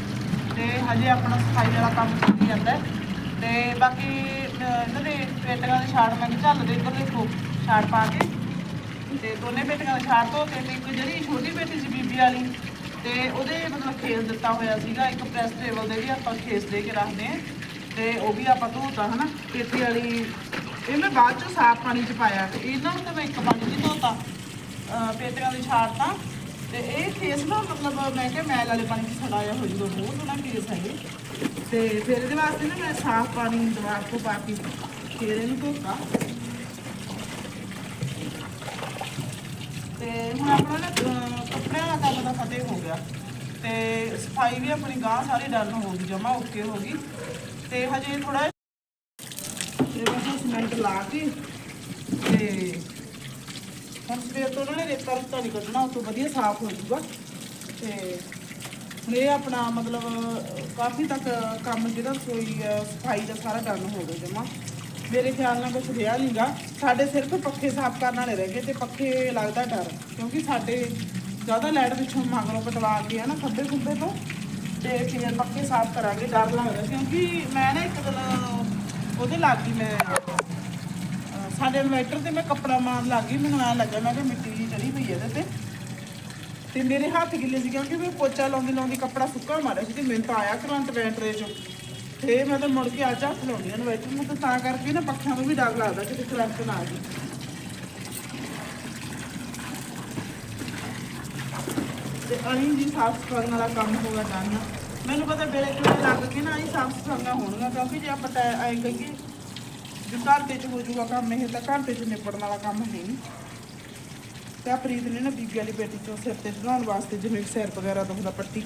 ਤੇ ਹਜੇ ਆਪਣਾ ਸਫ਼ਾਈ ਵਾਲਾ ਕੰਮ ਚੱਲੀ ਜਾਂਦਾ ਹੈ। ਤੇ ਬਾਕੀ ਇਹਨਾਂ ਦੇ ਪੇਟੀਆਂ ਦੇ ਛਾੜ ਮੈਂ ਝੱਲਦੇ ਇੱਧਰ ਦੇਖੋ, ਛਾੜ ਪਾ ਕੇ। ਤੇ ਦੋਨੇ ਬੇਟੀਆਂ ਦੇ ਛਾੜ ਤੋਂ ਤੇ ਇੱਕ ਜਿਹੜੀ ਛੋਟੀ ਬੇਟੀ ਸੀ ਬੀਬੀ ਵਾਲੀ, ਤੇ ਉਹਦੇ ਮਤਲਬ ਖੇਸ ਦਿੱਤਾ ਹੋਇਆ ਸੀਗਾ, ਇੱਕ ਪ੍ਰੈਸ ਟੇਬਲ ਦੇ ਵੀ ਆਪਾਂ ਖੇਸ ਦੇ ਕੇ ਰੱਖਦੇ ਆ ਤੇ ਉਹ ਵੀ ਆਪਾਂ ਧੋਤਾ, ਹਨਾ ਪੇਟੀ ਵਾਲੀ। ਇਹ ਮੈਂ ਬਾਅਦ ਚੋਂ ਸਾਫ਼ ਪਾਣੀ ਚ ਪਾਇਆ, ਤੇ ਇਹਨਾਂ ਨੂੰ ਤਾਂ ਮੈਂ ਇੱਕ ਪਾਣੀ ਚ ਧੋਤਾ, ਅਹ, ਪੇਟੀਆਂ ਦੀ ਛਾੜ ਤਾਂ। ਤੇ ਇਹ ਕੇਸ ਨਾ ਮਤਲਬ ਮੈਂ ਕਿਹਾ ਮੈਲ ਵਾਲੇ ਪਾਣੀ ਚ ਛੜਾਇਆ ਹੋ ਜੂਗਾ ਬਹੁਤ ਸੋਹਣਾ ਕੇਸ ਹੈ ਇਹ। ਤੇ ਫਿਰ ਇਹਦੇ ਵਾਸਤੇ ਨਾ ਮੈਂ ਸਾਫ਼ ਪਾਣੀ ਦਵਾ ਤੋਂ ਪਾ ਕੇ ਫਿਰ ਇਹਨੂੰ ਧੋਤਾ। ਤੇ ਹੁਣ ਆਪਣਾ ਨਾ ਕੱਪੜਿਆਂ ਦਾ ਕੰਮ ਤਾਂ ਫਤਿਹ ਹੋ ਗਿਆ। ਤੇ ਸਫ਼ਾਈ ਵੀ ਆਪਣੀ ਗਾਂ ਸਾਰੀ ਡਨ ਹੋ ਗਈ, ਜਮਾ ਓਕੇ ਹੋ ਗਈ। ਤੇ ਹਜੇ ਥੋੜਾ ਇਹ ਬਸ ਸਿਮੈਂਟ ਲਾ ਕੇ ਤੇ ਹੁਣ ਸਵੇਰ ਤੋਂ ਉਹਨਾਂ ਨੇ ਰੇਤਾ ਰੁੱਤਾ ਨਹੀਂ ਕੱਢਣਾ, ਉਹ ਤੋਂ ਵਧੀਆ ਸਾਫ਼ ਹੋ ਜਾਊਗਾ। ਤੇ ਹੁਣ ਇਹ ਆਪਣਾ ਮਤਲਬ, ਕਾਫੀ ਤੱਕ ਕੰਮ ਜਿਹੜਾ ਕੋਈ ਸਫ਼ਾਈ ਦਾ ਸਾਰਾ ਡਨ ਹੋ ਗਿਆ ਜਮਾ। ਮੇਰੇ ਖਿਆਲ ਨਾਲ ਕੁਝ ਰਿਹਾ ਨਹੀਂਗਾ ਸਾਡੇ ਸਿਰਫ ਪੱਖੇ ਸਾਫ਼ ਕਰਨ ਵਾਲੇ ਰਹਿ ਗਏ ਤੇ ਪੱਖੇ ਲੱਗਦਾ ਡਰ, ਕਿਉਂਕਿ ਸਾਡੇ ਜ਼ਿਆਦਾ ਲਾਈਟ ਪਿੱਛੋਂ ਮਗਰੋਂ ਪਟਵਾ ਕੇ ਹੈ ਨਾ ਖੱਬੇ ਖੁੱਬੇ ਤੋਂ। ਤੇ ਫਿਰ ਪੱਖੇ ਸਾਫ਼ ਕਰਾਂਗੇ, ਡਰ ਲੱਗਦਾ, ਕਿਉਂਕਿ ਮੈਂ ਨਾ ਇੱਕ ਦਿਨ ਉਹਦੇ ਲੱਗ ਗਈ ਮੈਂ ਸਾਡੇ ਇਨਵਰਟਰ ਤੇ ਮੈਂ ਕੱਪੜਾ ਮਾਰਨ ਲੱਗ ਗਈ, ਮੈਨੂੰ ਐਂ ਲੱਗਾ ਮੈਂ ਕਿ ਮਿੱਟੀ ਜਿਹੀ ਚੜੀ ਪਈ ਇਹਦੇ ਤੇ। ਤੇ ਮੇਰੇ ਹੱਥ ਗਿੱਲੇ ਸੀ ਕਿਉਂਕਿ ਮੈਂ ਪੋਚਾ ਲਾਉਂਦੀ ਲਾਉਂਦੀ ਕੱਪੜਾ ਸੁੱਕਾ ਮਾਰਿਆ ਸੀ ਤੇ ਮੈਨੂੰ ਤਾਂ ਆਇਆ ਕਰੰਟ ਬੈਟਰੀ ਚੋਂ। ਤੇ ਮੈਂ ਤਾਂ ਮੁੜ ਕੇ ਅੱਜ ਹੱਥ ਲਾਉਂਦੀ ਇਨਵਰਟਰ ਨੂੰ ਤਾਂ ਤਾਂ ਕਰਕੇ ਨਾ ਪੱਖਿਆਂ ਨੂੰ ਵੀ ਡਰ ਲੱਗਦਾ ਕਿ ਕਰੰਟ ਨਾ ਆ ਜਾਵੇ। ਤੇ ਅਹੀਂ ਜੀ ਸਾਫ਼ ਸਫ਼ਾਈ ਵਾਲਾ ਕੰਮ ਹੋਗਾ ਜਾਣਾ। ਮੈਨੂੰ ਪਤਾ ਵੇਲੇ ਕਿਉਂ ਲੱਗ ਕੇ ਨਾ ਅਹੀਂ ਸਾਫ਼ ਸਫਾਈਆਂ ਹੋਣਗੀਆਂ, ਕਿਉਂਕਿ ਜੇ ਆਪਾਂ ਐਂ ਕਹੀਏ ਜੇ ਘੰਟੇ ਚ ਹੋ ਜਾਊਗਾ ਕੰਮ ਇਹ ਤਾਂ ਘੰਟੇ ਚ ਨਿਪਟਣ ਵਾਲਾ ਕੰਮ ਹੈ ਨਹੀਂ। ਤੇ ਆ ਪ੍ਰੀਤ ਨੇ ਨਾ ਬੀਬੀ ਵਾਲੀ ਬੇਟੀ ਚੋਂ ਸਿਰ ਤੇ ਚੜਾਉਣ ਵਾਸਤੇ ਜਿਵੇਂ ਸਿਰ ਵਗੈਰਾ ਦੁਖਦਾ ਪੱਟੀ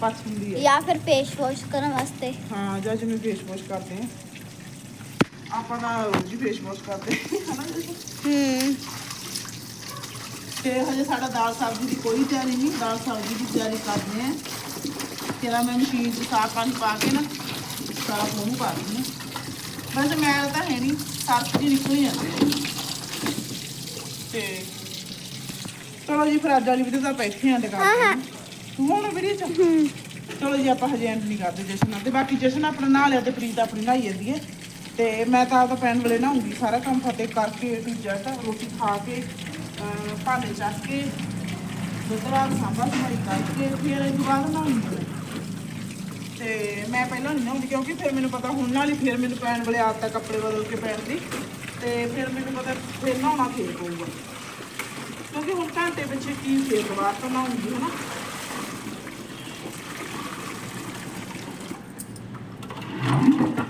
ਪੱਛ ਹੁੰਦੀ ਹੈ। ਜਾਂ ਫਿਰ ਪੇਸ਼ ਵਾਸ਼ ਕਰਨ ਵਾਸਤੇ। ਹਾਂ ਜਾਂ ਜਿਵੇਂ ਫੇਸ ਵਾਸ਼ ਕਰਦੇ ਆ। ਆਪਾਂ ਤਾਂ ਹੀ ਫੇਸ ਵਾਸ਼ ਕਰਦੇ ਹਨਾ? ਜੀ? ਹੂੰ। ਤੇ ਹਜੇ ਸਾਡਾ ਦਾਲ ਸਬਜ਼ੀ ਦੀ ਕੋਈ ਤਿਆਰੀ ਨਹੀਂ ਦਾਲ ਸਬਜ਼ੀ ਦੀ ਤਿਆਰੀ ਕਰਦੇ ਆ। ਤੇਰਾ ਮੈਂ ਮਸ਼ੀਨ 'ਚ ਸਾਫ਼ ਪਾਣੀ ਪਾ ਕੇ ਨਾ ਸਾਰਾ ਮੂੰਹ ਪਾ ਦਿੰਦੀ ਹਾਂ ਵੈਸੇ ਮੈਲ ਤਾਂ ਹੈ ਨਹੀਂ ਸਰਫ ਜੀ ਨਿਕਲ ਹੀ ਜਾਂਦੀ ਹੈ। ਤੇ ਚਲੋ ਜੀ ਫਿਰ ਅੱਜ ਵਾਲੀ ਵੀਡੀਓ ਤਾਂ ਬੈਠੇ ਆਂ ਦੁਕਾਨ ਤੇ ਤੂੰ ਹੁਣ ਵੀਡੀਓ ਚ ਚਲੋ ਜੀ ਆਪਾਂ ਹਜੇ ਐਂਡ ਨਹੀਂ ਕਰਦੇ ਜਸ਼ਨ ਨਾਲ ਤੇ ਬਾਕੀ ਜਸ਼ਨ ਆਪਣਾ ਨਹਾ ਲਿਆ ਤੇ ਪ੍ਰੀਤ ਆਪਣੀ ਨਹਾਈ ਜਾਂਦੀ ਹੈ। ਤੇ ਮੈਂ ਤਾਂ ਆਪਦਾ ਪੈਣ ਵੇਲੇ ਨਹਾਉਂਗੀ ਸਾਰਾ ਕੰਮ ਫਤਿਹ ਕਰਕੇ ਟੂ ਜੈਟ ਰੋਟੀ ਖਾ ਕੇ ਭਾਂਡੇ ਚੱਕ ਕੇ ਦੁੱਧਰਾ ਸਾਂਭਾ ਸਮਾਈ ਕਰਕੇ ਫਿਰ ਇਹ ਤੋਂ ਬਾਅਦ ਨਹਾਉਂਗੀ। ਤੇ ਮੈਂ ਪਹਿਲਾਂ ਨਹੀਂ ਨਹਾਉਂਦੀ ਕਿਉਂਕਿ ਫਿਰ ਮੈਨੂੰ ਪਤਾ ਹੁਣ ਨਾਲ ਹੀ ਫਿਰ ਮੈਨੂੰ ਪੈਣ ਵੇਲੇ ਆਦਤ ਆ ਕੱਪੜੇ ਬਦਲ ਕੇ ਪੈਣ ਦੀ ਤੇ ਫਿਰ ਮੈਨੂੰ ਪਤਾ ਫਿਰ ਨਹਾਉਣਾ ਫੇਰ ਪਊਗਾ। ਕਿਉਂਕਿ ਹੁਣ ਘੰਟੇ ਵਿੱਚ ਕੀ ਫੇਰ ਦੁਬਾਰਾ ਤੋਂ ਨਹਾਉਂਗੀ, ਹਨਾ?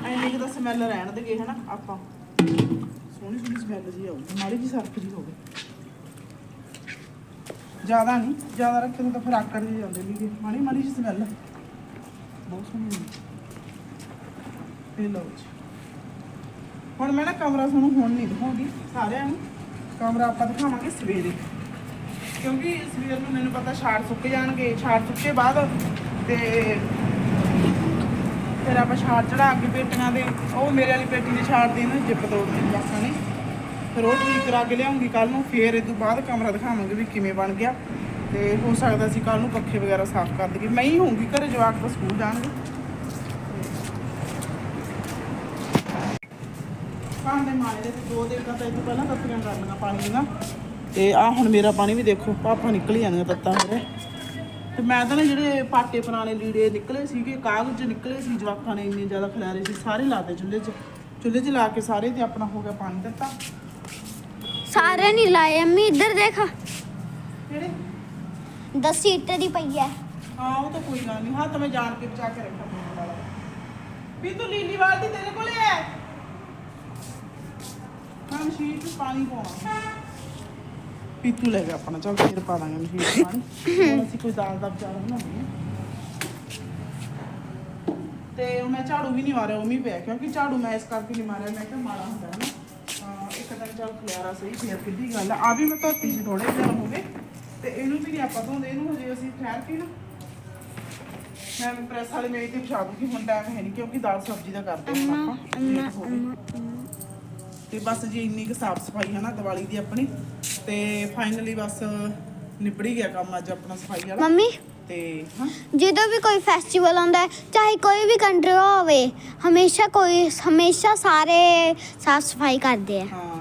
ਐਨੇ ਕਿ ਤਾਂ ਸਮੈਲ ਰਹਿਣ ਦੇਗੇ, ਹਨਾ, ਆਪਾਂ। ਸੋਹਣੀ ਸੋਹਣੀ ਸਮੈਲ ਜੀ ਆਊਗੀ, ਮਾੜੀ ਜੀ ਸਰਫ ਜੀ ਹੋਵੇ। ਜ਼ਿਆਦਾ ਨਹੀਂ, ਜ਼ਿਆਦਾ ਰੱਖੇ ਨੂੰ ਤਾਂ ਫਿਰ ਆਕੜ ਜੀ ਜਾਂਦੇ ਨੇਗੇ ਮਾੜੀ ਮਾੜੀ ਜੀ ਸਮੈਲ ਬਹੁਤ ਸੋਹਣੀ ਹੁੰਦੀ ਇਹ ਲਓ ਜੀ। ਹੁਣ ਮੈਂ ਨਾ ਕਮਰਾ ਤੁਹਾਨੂੰ ਹੁਣ ਨਹੀਂ ਦਿਖਾਉਂਦੀ ਸਾਰਿਆਂ ਨੂੰ। ਕਮਰਾ ਆਪਾਂ ਦਿਖਾਵਾਂਗੇ ਸਵੇਰੇ। ਕਿਉਂਕਿ ਸਵੇਰ ਨੂੰ ਮੈਨੂੰ ਪਤਾ ਛਾੜ ਸੁੱਕ ਜਾਣਗੇ, ਛਾੜ ਸੁੱਕੇ ਬਾਅਦ ਤੇ ਫਿਰ ਆਪਾਂ ਛਾੜ ਚੜਾ ਕੇ ਪੇਟੀਆਂ ਦੇ, ਉਹ ਮੇਰੇ ਵਾਲੀ ਪੇਟੀ ਦੇ ਛਾੜ ਦੀ ਨਾ ਜਿੱਪ ਤੋੜ ਦਿੱਤੀ ਬਾਸਾਂ ਨੇ ਫਿਰ ਉਹ ਠੀਕ ਕਰਾ ਕੇ ਲਿਆਉਂਗੀ ਕੱਲ ਨੂੰ, ਫੇਰ ਇਹ ਤੋਂ ਬਾਅਦ ਕਮਰਾ ਦਿਖਾਵਾਂਗੇ ਵੀ ਕਿਵੇਂ ਬਣ ਗਿਆ। ਤੇ ਹੋ ਸਕਦਾ ਸੀ ਕੱਲ ਨੂੰ ਪੱਖੇ ਵਗੈਰਾ ਸਾਫ਼ ਕਰ ਦਈਏ। ਮੈਂ ਹੀ ਹੋਊਂਗੀ ਘਰੇ ਜਵਾਕ ਤਾਂ ਸਕੂਲ ਜਾਣਗੇ। ਭਾਂਡੇ ਮਾਰੇ ਦੇ ਤੇ ਦੋ ਦਿਨ ਤਾਂ ਇਹ ਤੋਂ ਪਹਿਲਾਂ ਤੱਤੀਆਂ ਕਰ ਲਈਆਂ ਪਾਣੀ ਦੀਆਂ। ਤੇ ਆ ਹੁਣ ਮੇਰਾ ਪਾਣੀ ਵੀ ਦੇਖੋ ਪਾਪਾ ਨਿਕਲ ਜਾਂਦੀਆਂ ਤੱਤਾਂ ਮੇਰੇ। ਤੇ ਮੈਂ ਤਾਂ ਨਾ ਜਿਹੜੇ ਪਾਟੇ ਪੁਰਾਣੇ ਲੀੜੇ ਨਿਕਲੇ ਸੀਗੇ ਕਾਗਜ਼ ਨਿਕਲੇ ਸੀ ਜਵਾਕਾਂ ਨੇ ਇੰਨੇ ਜ਼ਿਆਦਾ ਖਿਲਾਰੇ ਸੀ ਸਾਰੇ ਲਾਤੇ ਚੁੱਲ੍ਹੇ 'ਚ। ਚੁੱਲ੍ਹੇ 'ਚ ਲਾ ਕੇ ਸਾਰੇ ਤੇ ਆਪਣਾ ਹੋ ਗਿਆ ਪਾਣੀ ਦਿੱਤਾ। ਸਾਰੇ ਨਹੀਂ ਲਾਏ ਅੰਮੀ ਇੱਧਰ ਦੇਖ। ਜਿਹੜੇ 10 ਸੀਟ ਦੀ ਪਈ ਹੈ ਹਾਂ ਉਹ ਤਾਂ ਕੋਈ ਗੱਲ ਨਹੀਂ ਹਾਂ ਤਾਂ ਮੈਂ ਜਾਣ ਕੇ ਬਚਾ ਕੇ ਰੱਖਾਂ ਆਪਣੇ ਵਾਲਾ ਵੀ ਤੂੰ ਲੀਲੀ ਵਾਲਦੀ ਤੇਰੇ ਕੋਲੇ ਹੈ ਹਾਂ ਮਸ਼ੀਨ 'ਚ ਪਾਣੀ ਪਾਉਣਾ ਪੀਤੂ ਲੈ ਗਿਆ ਆਪਣਾ ਚੱਲ ਫੇਰ ਪਾ ਦਾਂਗੇ ਮਸ਼ੀਨ 'ਚ ਪਾਣੀ ਹੁਣ ਅਸੀਂ ਕੋਈ ਦਾਲ ਦਾ ਵਿਚਾਰ ਬਣਾਉਣੀ ਹੈ ਤੇ ਉਹ ਮੈਂ ਝਾੜੂ ਵੀ ਨਹੀਂ ਮਾਰਿਆ ਉਹ ਵੀ ਪਿਆ ਕਿਉਂਕਿ ਝਾੜੂ ਮੈਂ ਇਸ ਕਰਕੇ ਨਹੀਂ ਮਾਰਿਆ ਮੈਂ ਕਿਹਾ ਮਾੜਾ ਹੁੰਦਾ ਹੈ ਨਾ ਹਾਂ, ਇੱਕ ਦਿਨ ਚੱਲ ਖਲਿਆਰਾ ਸਹੀ ਫੇਰ ਕਿੱਡੀ ਗੱਲ ਆ ਆਹ ਵੀ ਮੈਂ ਧੋਤੀ ਸੀ ਥੋੜੇ ਦਿਨ ਹੋ ਗਏ ਤੇ ਇਹਨੂੰ ਵੀ ਨਹੀਂ ਆਪਾਂ ਧੋਂਦੇ ਇਹਨੂੰ ਹਜੇ ਅਸੀਂ ਠਹਿਰ ਕੇ ਨਾ ਮੈਂ ਪ੍ਰੈਸ ਵਾਲੇ ਮੇਰੀ ਤੇ ਵਿਛਾ ਦੂੰਗੀ ਹੁਣ ਟਾਈਮ ਹੈ ਨਹੀਂ ਕਿਉਂਕਿ ਦਾਲ ਸਬਜ਼ੀ ਦਾ ਕਰਦੇ ਹਾਂ ਆਪਾਂ ਲੇਟ ਹੋ ਗਏ। ਤੇ ਬਸ ਜੀ ਇੰਨੀ ਕੁ ਸਾਫ਼ ਸਫ਼ਾਈ ਹੈ ਨਾ ਦੀਵਾਲੀ ਦੀ ਆਪਣੀ ਤੇ ਫਾਈਨਲੀ ਬਸ ਨਿਬੜੀ ਗਿਆ ਕੰਮ ਅੱਜ ਆਪਣਾ ਸਫ਼ਾਈ ਵਾਲਾ। ਮੰਮੀ ਤੇ ਹਾਂ? ਜਦੋਂ ਵੀ ਕੋਈ ਫੈਸਟੀਵਲ ਆਉਂਦਾ ਹੈ ਚਾਹੇ ਕੋਈ ਵੀ ਕੰਟਰੀ ਹੋਵੇ ਹਮੇਸ਼ਾ ਕੋਈ ਹਮੇਸ਼ਾ ਸਾਰੇ ਸਾਫ਼ ਸਫ਼ਾਈ ਕਰਦੇ ਆ। ਹਾਂ।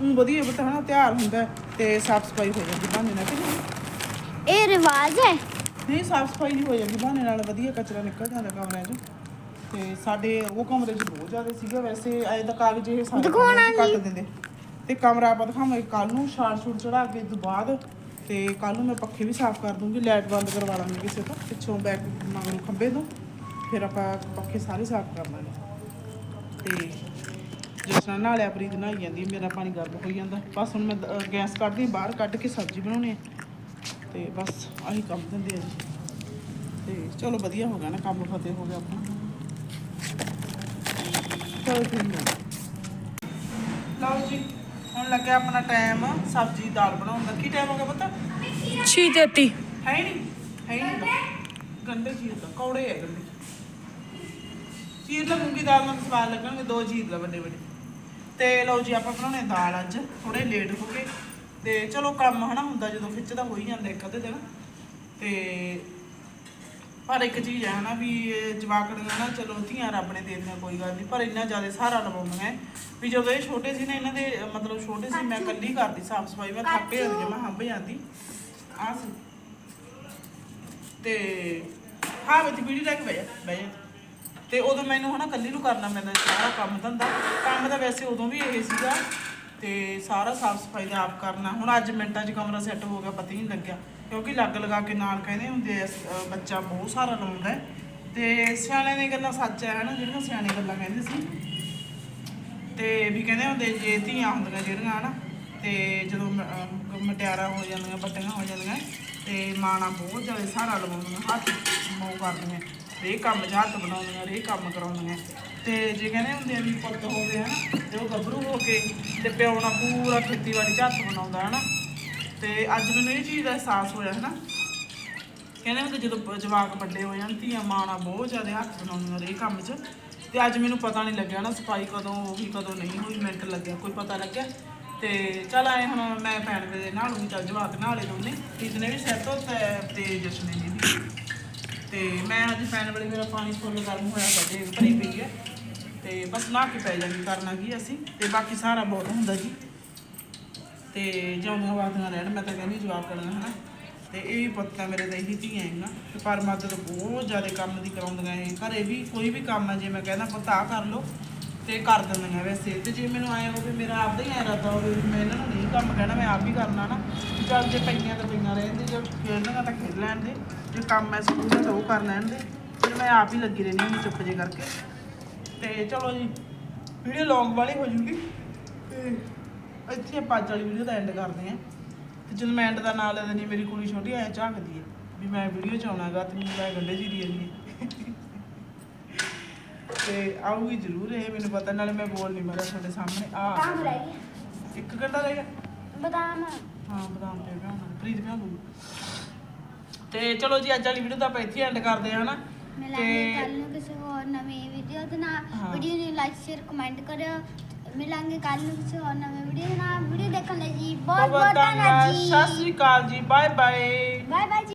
ਉਹ ਵਧੀਆ ਬਤਾ ਹਨਾ ਤਿਉਹਾਰ ਹੁੰਦਾ ਹੈ ਤੇ ਸਾਫ਼ ਸਫ਼ਾਈ ਹੋ ਜਾਂਦੀ ਬਹਾਨੇ ਨਾਲ ਕਿ ਨਹੀਂ? ਇਹ ਰਿਵਾਜ ਹੈ? ਨਹੀਂ ਸਾਫ਼ ਸਫ਼ਾਈ ਨਹੀਂ ਹੋ ਜਾਂਦੀ ਬਹਾਨੇ ਨਾਲ ਵਧੀਆ ਕਚਰਾ ਨਿਕਲ ਜਾਂਦਾ ਕਮਰਿਆਂ 'ਚ। ਤੇ ਸਾਡੇ ਉਹ ਕਮਰੇ 'ਚ ਬਹੁਤ ਜ਼ਿਆਦਾ ਸੀਗਾ ਵੈਸੇ ਐ ਤਾਂ ਕਾਗਜ਼ ਇਹ ਸਾਰੇ ਦਿਖਾਉਣਾ ਕਮਰਿਆਂ 'ਚ ਕੱਟ। ਦਿੰਦੇ। ਤੇ ਕਮਰਾ ਆਪਾਂ ਦਿਖਾਵਾਂਗੇ ਕੱਲ ਨੂੰ ਛਾੜ ਛੂੜ ਚੜਾ ਕੇ ਤੋਂ ਬਾਅਦ ਤੇ ਕੱਲ ਨੂੰ ਮੈਂ ਪੱਖੇ ਵੀ ਸਾਫ਼ ਕਰ ਦੂੰਗੀ ਲਾਈਟ ਬੰਦ ਕਰਵਾ ਲਾਂਗੇ ਕਿਸੇ ਤੋਂ ਪਿੱਛੋਂ ਬੈਕ ਮਗਰੋਂ ਖੰਬੇ ਤੋਂ ਫਿਰ ਆਪਾਂ ਪੱਖੇ ਸਾਰੇ ਸਾਫ਼ ਕਰ ਲਾਂਗੇ। ਤੇ ਜਿਸ ਨਾਲ ਨਾਲਿਆ ਪ੍ਰੀਤ ਨਹਾਈ ਜਾਂਦੀ ਹੈ, ਮੇਰਾ ਪਾਣੀ ਗਰਮ ਹੋਈ ਜਾਂਦਾ। ਬਸ ਹੁਣ ਮੈਂ ਦ- ਗੈਸ ਕੱਢਦੀ ਹਾਂ, ਬਾਹਰ ਕੱਢ ਕੇ ਸਬਜ਼ੀ ਬਣਾਉਣੀ ਹੈ। ਤੇ ਬਸ ਆਹੀ ਕੰਮ ਦਿੰਦੇ ਆ ਜੀ। ਤੇ ਚਲੋ ਵਧੀਆ ਹੋ ਗਿਆ ਨਾ ਕੰਮ ਫਤਿਹ ਹੋ ਗਿਆ ਆਪਣਾ। ਚਲੋ ਠੀਕ ਹੈ ਲਓ ਜੀ ਹੁਣ ਲੱਗਿਆ ਆਪਣਾ ਟਾਈਮ ਸਬਜ਼ੀ ਦਾਲ ਬਣਾਉਣ ਦਾ। ਕੀ ਟਾਈਮ ਹੋ ਗਿਆ ਪਤਾ? ਛੀ ਤੇਤੀ ਹੈ ਹੀ ਨਹੀਂ ਹੈ ਹੀ ਨਹੀਂ। ਗੰਡੇ ਚੀਰ ਦਾ ਕੌੜੇ ਹੈ ਗੰਡੇ। ਚੀਰ ਲਾ ਮੂੰਗੀ ਦਾਲ ਨਾਲ ਸਵਾਦ ਲੱਗਣਗੇ ਦੋ ਚੀਰ ਲਾ ਵੱਡੇ ਵੱਡੇ ਤੇ ਲਓ ਜੀ, ਆਪਾਂ ਬਣਾਉਣੇ ਦਾਲ ਅੱਜ ਥੋੜੇ ਲੇਟ ਹੋ ਗਏ। ਤੇ ਚਲੋ ਕੰਮ ਹਨਾ ਹੁੰਦਾ, ਜਦੋਂ ਖਿੱਚਦਾ ਹੋ ਹੀ ਜਾਂਦਾ ਇੱਕ ਅੱਧੇ ਦਿਨ। ਤੇ ਪਰ ਇੱਕ ਚੀਜ਼ ਹੈ ਨਾ ਵੀ ਇਹ ਜਵਾਕੜੀਆਂ ਨਾ, ਚਲੋ ਧੀਆਂ ਰੱਬ ਨੇ ਦੇ ਦਿੱਤੀਆਂ, ਕੋਈ ਗੱਲ ਨਹੀਂ, ਪਰ ਇੰਨਾ ਜ਼ਿਆਦਾ ਸਹਾਰਾ ਲਵਾਉਂਦੀਆਂ ਵੀ ਜਦੋਂ ਇਹ ਛੋਟੇ ਸੀ ਨਾ, ਇਹਨਾਂ ਦੇ, ਮਤਲਬ ਛੋਟੇ ਸੀ, ਮੈਂ ਇਕੱਲੀ ਕਰਦੀ ਸਾਫ਼ ਸਫ਼ਾਈ, ਮੈਂ ਥੱਕੇ ਜਾਂਦੀ ਮੈਂ ਹੰਬ ਜਾਂਦੀ। ਆ ਸੀ। ਤੇ ਹਾਂ ਵਿੱਚ ਵੀਡੀਓ ਲੈ ਕੇ ਬਹਿ ਜਾ ਬਹਿ ਜਾ। ਤੇ ਉਦੋਂ ਮੈਨੂੰ ਹਨਾ ਕੱਲੀ ਨੂੰ ਕਰਨਾ ਪੈਂਦਾ ਸੀ, ਸਾਰਾ ਕੰਮ ਧੰਦਾ। ਕੰਮ ਦਾ ਵੈਸੇ ਉਦੋਂ ਵੀ ਇਹ ਸੀਗਾ ਤੇ ਸਾਰਾ ਸਾਫ਼ ਸਫ਼ਾਈ ਦਾ ਆਪ ਕਰਨਾ। ਹੁਣ ਅੱਜ ਮਿੰਟਾਂ 'ਚ ਕਮਰਾ ਸੈੱਟ ਹੋ ਗਿਆ, ਪਤਾ ਹੀ ਨਹੀਂ ਲੱਗਿਆ। ਕਿਉਂਕਿ ਲੱਗ ਲਗਾ ਕੇ ਨਾਲ ਕਹਿੰਦੇ ਹੁੰਦੇ ਆ, ਅਹ, ਬੱਚਾ ਬਹੁਤ ਸਾਰਾ ਲਾਉਂਦਾ ਹੈ। ਤੇ ਸਿਆਣਿਆਂ ਦੀਆਂ ਗੱਲਾਂ ਸੱਚ ਹੈ ਹਨਾ, ਜਿਹੜੀਆਂ ਸਿਆਣੇ ਗੱਲਾਂ ਕਹਿੰਦੇ ਸੀ। ਤੇ ਵੀ ਕਹਿੰਦੇ ਹੁੰਦੇ, ਜੇ ਧੀਆਂ ਹੁੰਦੀਆਂ ਜਿਹੜੀਆਂ ਹਨਾ, ਤੇ ਜਦੋਂ ਮ- ਅਹ, ਮਟਿਆਰਾਂ ਹੋ ਜਾਂਦੀਆਂ ਵੱਡੀਆਂ ਹੋ ਜਾਂਦੀਆਂ, ਤੇ ਮਾਣਾ ਬਹੁਤ ਜ਼ਿਆਦਾ ਸਹਾਰਾ ਲਵਾਉਂਦੀਆਂ, ਹੱਥ ਮੋ ਕਰਦੀਆਂ। ਇਹ ਕੰਮ 'ਚ ਹੱਥ ਬਣਾਉਂਦੀਆਂ ਇਹ ਕੰਮ ਕਰਾਉਂਦੀਆਂ। ਤੇ ਜੇ ਕਹਿੰਦੇ ਹੁੰਦੇ ਆ ਵੀ ਪੁੱਤ ਹੋਵੇ, ਹਨਾ, ਤੇ ਉਹ ਗੱਭਰੂ ਹੋ ਕੇ ਤੇ ਪਿਓ ਨਾਲ ਪੂਰਾ ਖੇਤੀਬਾੜੀ 'ਚ ਹੱਥ ਬਣਾਉਂਦਾ, ਹਨਾ। ਤੇ ਅੱਜ ਮੈਨੂੰ ਇਹ ਚੀਜ਼ ਦਾ ਅਹਿਸਾਸ ਹੋਇਆ, ਹਨਾ। ਕਹਿੰਦੇ ਹੁੰਦੇ ਜਦੋਂ ਜਵਾਕ ਵੱਡੇ ਹੋ ਜਾਣ, ਧੀਆਂ ਮਾਂ ਨਾਲ ਬਹੁਤ ਜ਼ਿਆਦਾ ਹੱਥ ਬਣਾਉਂਦੀਆਂ ਰਹੇ ਕੰਮ 'ਚ। ਤੇ ਅੱਜ ਮੈਨੂੰ ਪਤਾ ਨਹੀਂ ਲੱਗਿਆ ਨਾ ਸਫ਼ਾਈ ਕਦੋਂ ਹੋਈ ਕਦੋਂ ਨਹੀਂ ਹੋਈ ਮਿੰਟ ਲੱਗਿਆ, ਕੋਈ ਪਤਾ ਲੱਗਿਆ। ਤੇ ਚੱਲ ਆਏ ਹੁਣ ਮੈਂ ਭੈਣ ਦੇ ਨਾਲ ਵੀ ਚੱਲ ਜਵਾਕ ਨਾਲੇ ਦੋਨੇ ਪ੍ਰੀਤ ਨੇ ਵੀ ਸਿਰ ਧੋਤਾ ਹੈ ਤੇ ਜਸ਼ਨ ਨੇ ਤੇ ਮੈਂ ਅੱਜ ਪੈਣ ਵਾਲੀ ਮੇਰਾ ਪਾਣੀ ਫੁੱਲ ਗਰਮ ਹੋਇਆ ਸਾਡੇ ਭਰੀ ਪਈ ਹੈ ਤੇ ਬਸ ਨਹਾ ਕੇ ਪੈ ਜਾਂਗੀ, ਕਰਨਾ ਕੀ ਅਸੀਂ। ਤੇ ਬਾਕੀ ਸਾਰਾ ਬਹੁਤ ਹੁੰਦਾ ਜੀ। ਤੇ ਜਿਉਂਦੀਆਂ ਵਾਦੀਆਂ ਰਹਿਣ, ਮੈਂ ਤਾਂ ਕਹਿੰਦੀ ਜਵਾਬ ਕਰਨਾ ਹਨਾ। ਤੇ ਇਹ ਵੀ ਪੁੱਤ ਮੇਰੇ ਤਾਂ, ਇਹੀ ਧੀਆਂ ਹੈਗੀਆਂ ਤੇ ਪਰ ਮਦਦ ਬਹੁਤ ਜ਼ਿਆਦਾ ਕੰਮ ਦੀ ਕਰਾਉਂਦੀਆਂ ਇਹ। ਘਰੇ ਵੀ ਕੋਈ ਵੀ ਕੰਮ ਹੈ ਜੇ ਮੈਂ ਕਹਿੰਦਾ ਪੁੱਤ ਆਹ ਕਰ ਲਓ, ਤੇ ਕਰ ਦਿੰਦੀਆਂ ਵੈਸੇ। ਤੇ ਜੇ ਮੈਨੂੰ ਆਏ ਹੋਵੇ, ਮੇਰਾ ਆਪਦਾ ਹੀ ਇਰਾਦਾ ਹੋਵੇ ਵੀ ਮੈਂ ਇਹਨਾਂ ਨੂੰ ਨਹੀਂ ਕੰਮ ਕਹਿਣਾ, ਮੈਂ ਆਪ ਹੀ ਕਰਨਾ ਨਾ। ਵੀ ਚੱਲ ਜੇ ਪਈਆਂ ਤਾਂ ਪਈਆਂ ਰਹਿੰਦੇ ਜੇ ਖੇਡਣਾ ਤਾਂ ਖੇਡ ਲੈਣ ਦੇ। ਜੇ ਕੰਮ ਐ ਸਕੂਲ ਦਾ ਤਾਂ ਉਹ ਕਰ ਲੈਣ ਦੇ। ਫਿਰ ਮੈਂ ਆਪ ਹੀ ਲੱਗੀ ਰਹਿੰਦੀ ਹਾਂ ਚੁੱਪ ਜੇ ਕਰਕੇ। ਤੇ ਚਲੋ ਜੀ ਵੀਡੀਓ ਲੌਂਗ ਵਾਲੀ ਹੋ ਜੂਗੀ। ਤੇ ਇੱਥੇ ਆਪਾਂ ਅੱਜ ਵਾਲੀ ਵੀਡੀਓ ਦਾ ਐਂਡ ਕਰਦੇ ਆਂ ਤੇ ਜਦੋਂ ਮੈਂ ਐਂਡ ਦਾ ਨਾਂ ਲੈ ਦਿੰਦੀ ਮੇਰੀ ਕੁੜੀ ਛੋਟੀ ਐ ਝਾਕਦੀ ਹੈ ਵੀ ਮੈਂ ਵੀਡੀਓ ਚ ਆਉਣਾਗਾ ਤੇ ਮੈਂ ਗੰਡੇ ਜੀ ਦੀ ਹੈ ਤੇ ਆਊਗੀ ਜ਼ਰੂਰ ਇਹ ਮੈਨੂੰ ਪਤਾ ਨਾਲੇ ਮੈਂ ਬੋਲ ਨਹੀਂ ਮਾਰਿਆ ਤੁਹਾਡੇ ਸਾਹਮਣੇ। ਆ ਕੰਮ ਰਹਿ ਗਿਆ ਇੱਕ ਘੰਟਾ ਰਹਿ ਗਿਆ? ਬਦਾਮ। ਹਾਂ ਬਦਾਮ ਤੇ ਭਿਆਉਣਾ ਪ੍ਰੀਤ ਭਿਆਉਂ ਦੂੰ ਤੇ ਚਲੋ ਜੀ ਅੱਜ ਵਾਲੀ ਵੀਡੀਓ ਤਾਂ ਆਪਾਂ ਇੱਥੇ ਐਂਡ ਕਰਦੇ ਹਾਂ ਹਨਾ? ਮਿਲਾਂਗੇ ਕੱਲ ਨੂੰ ਕਿਸੇ ਹੋਰ ਨਵੀਂ ਵੀਡੀਓ ਦੇ ਨਾਲ। ਵੀਡੀਓ ਨੂੰ ਲਾਈਕ ਸ਼ੇਅਰ ਕਮੈਂਟ ਕਰਿਓ। ਮਿਲਾਂਗੇ ਕੱਲ ਨੂੰ ਕਿਸੇ ਹੋਰ ਨਵੀਂ ਵੀਡੀਓ ਦੇ ਨਾਲ। ਵੀਡੀਓ ਦੇਖਣ ਲਈ ਜੀ ਬਹੁਤ ਬਹੁਤ ਧੰਨਵਾਦ। ਜੀ। ਸਤਿ ਸ੍ਰੀ ਅਕਾਲ ਜੀ ਬਾਏ ਬਾਏ ਬਾਏ ਬਾਏ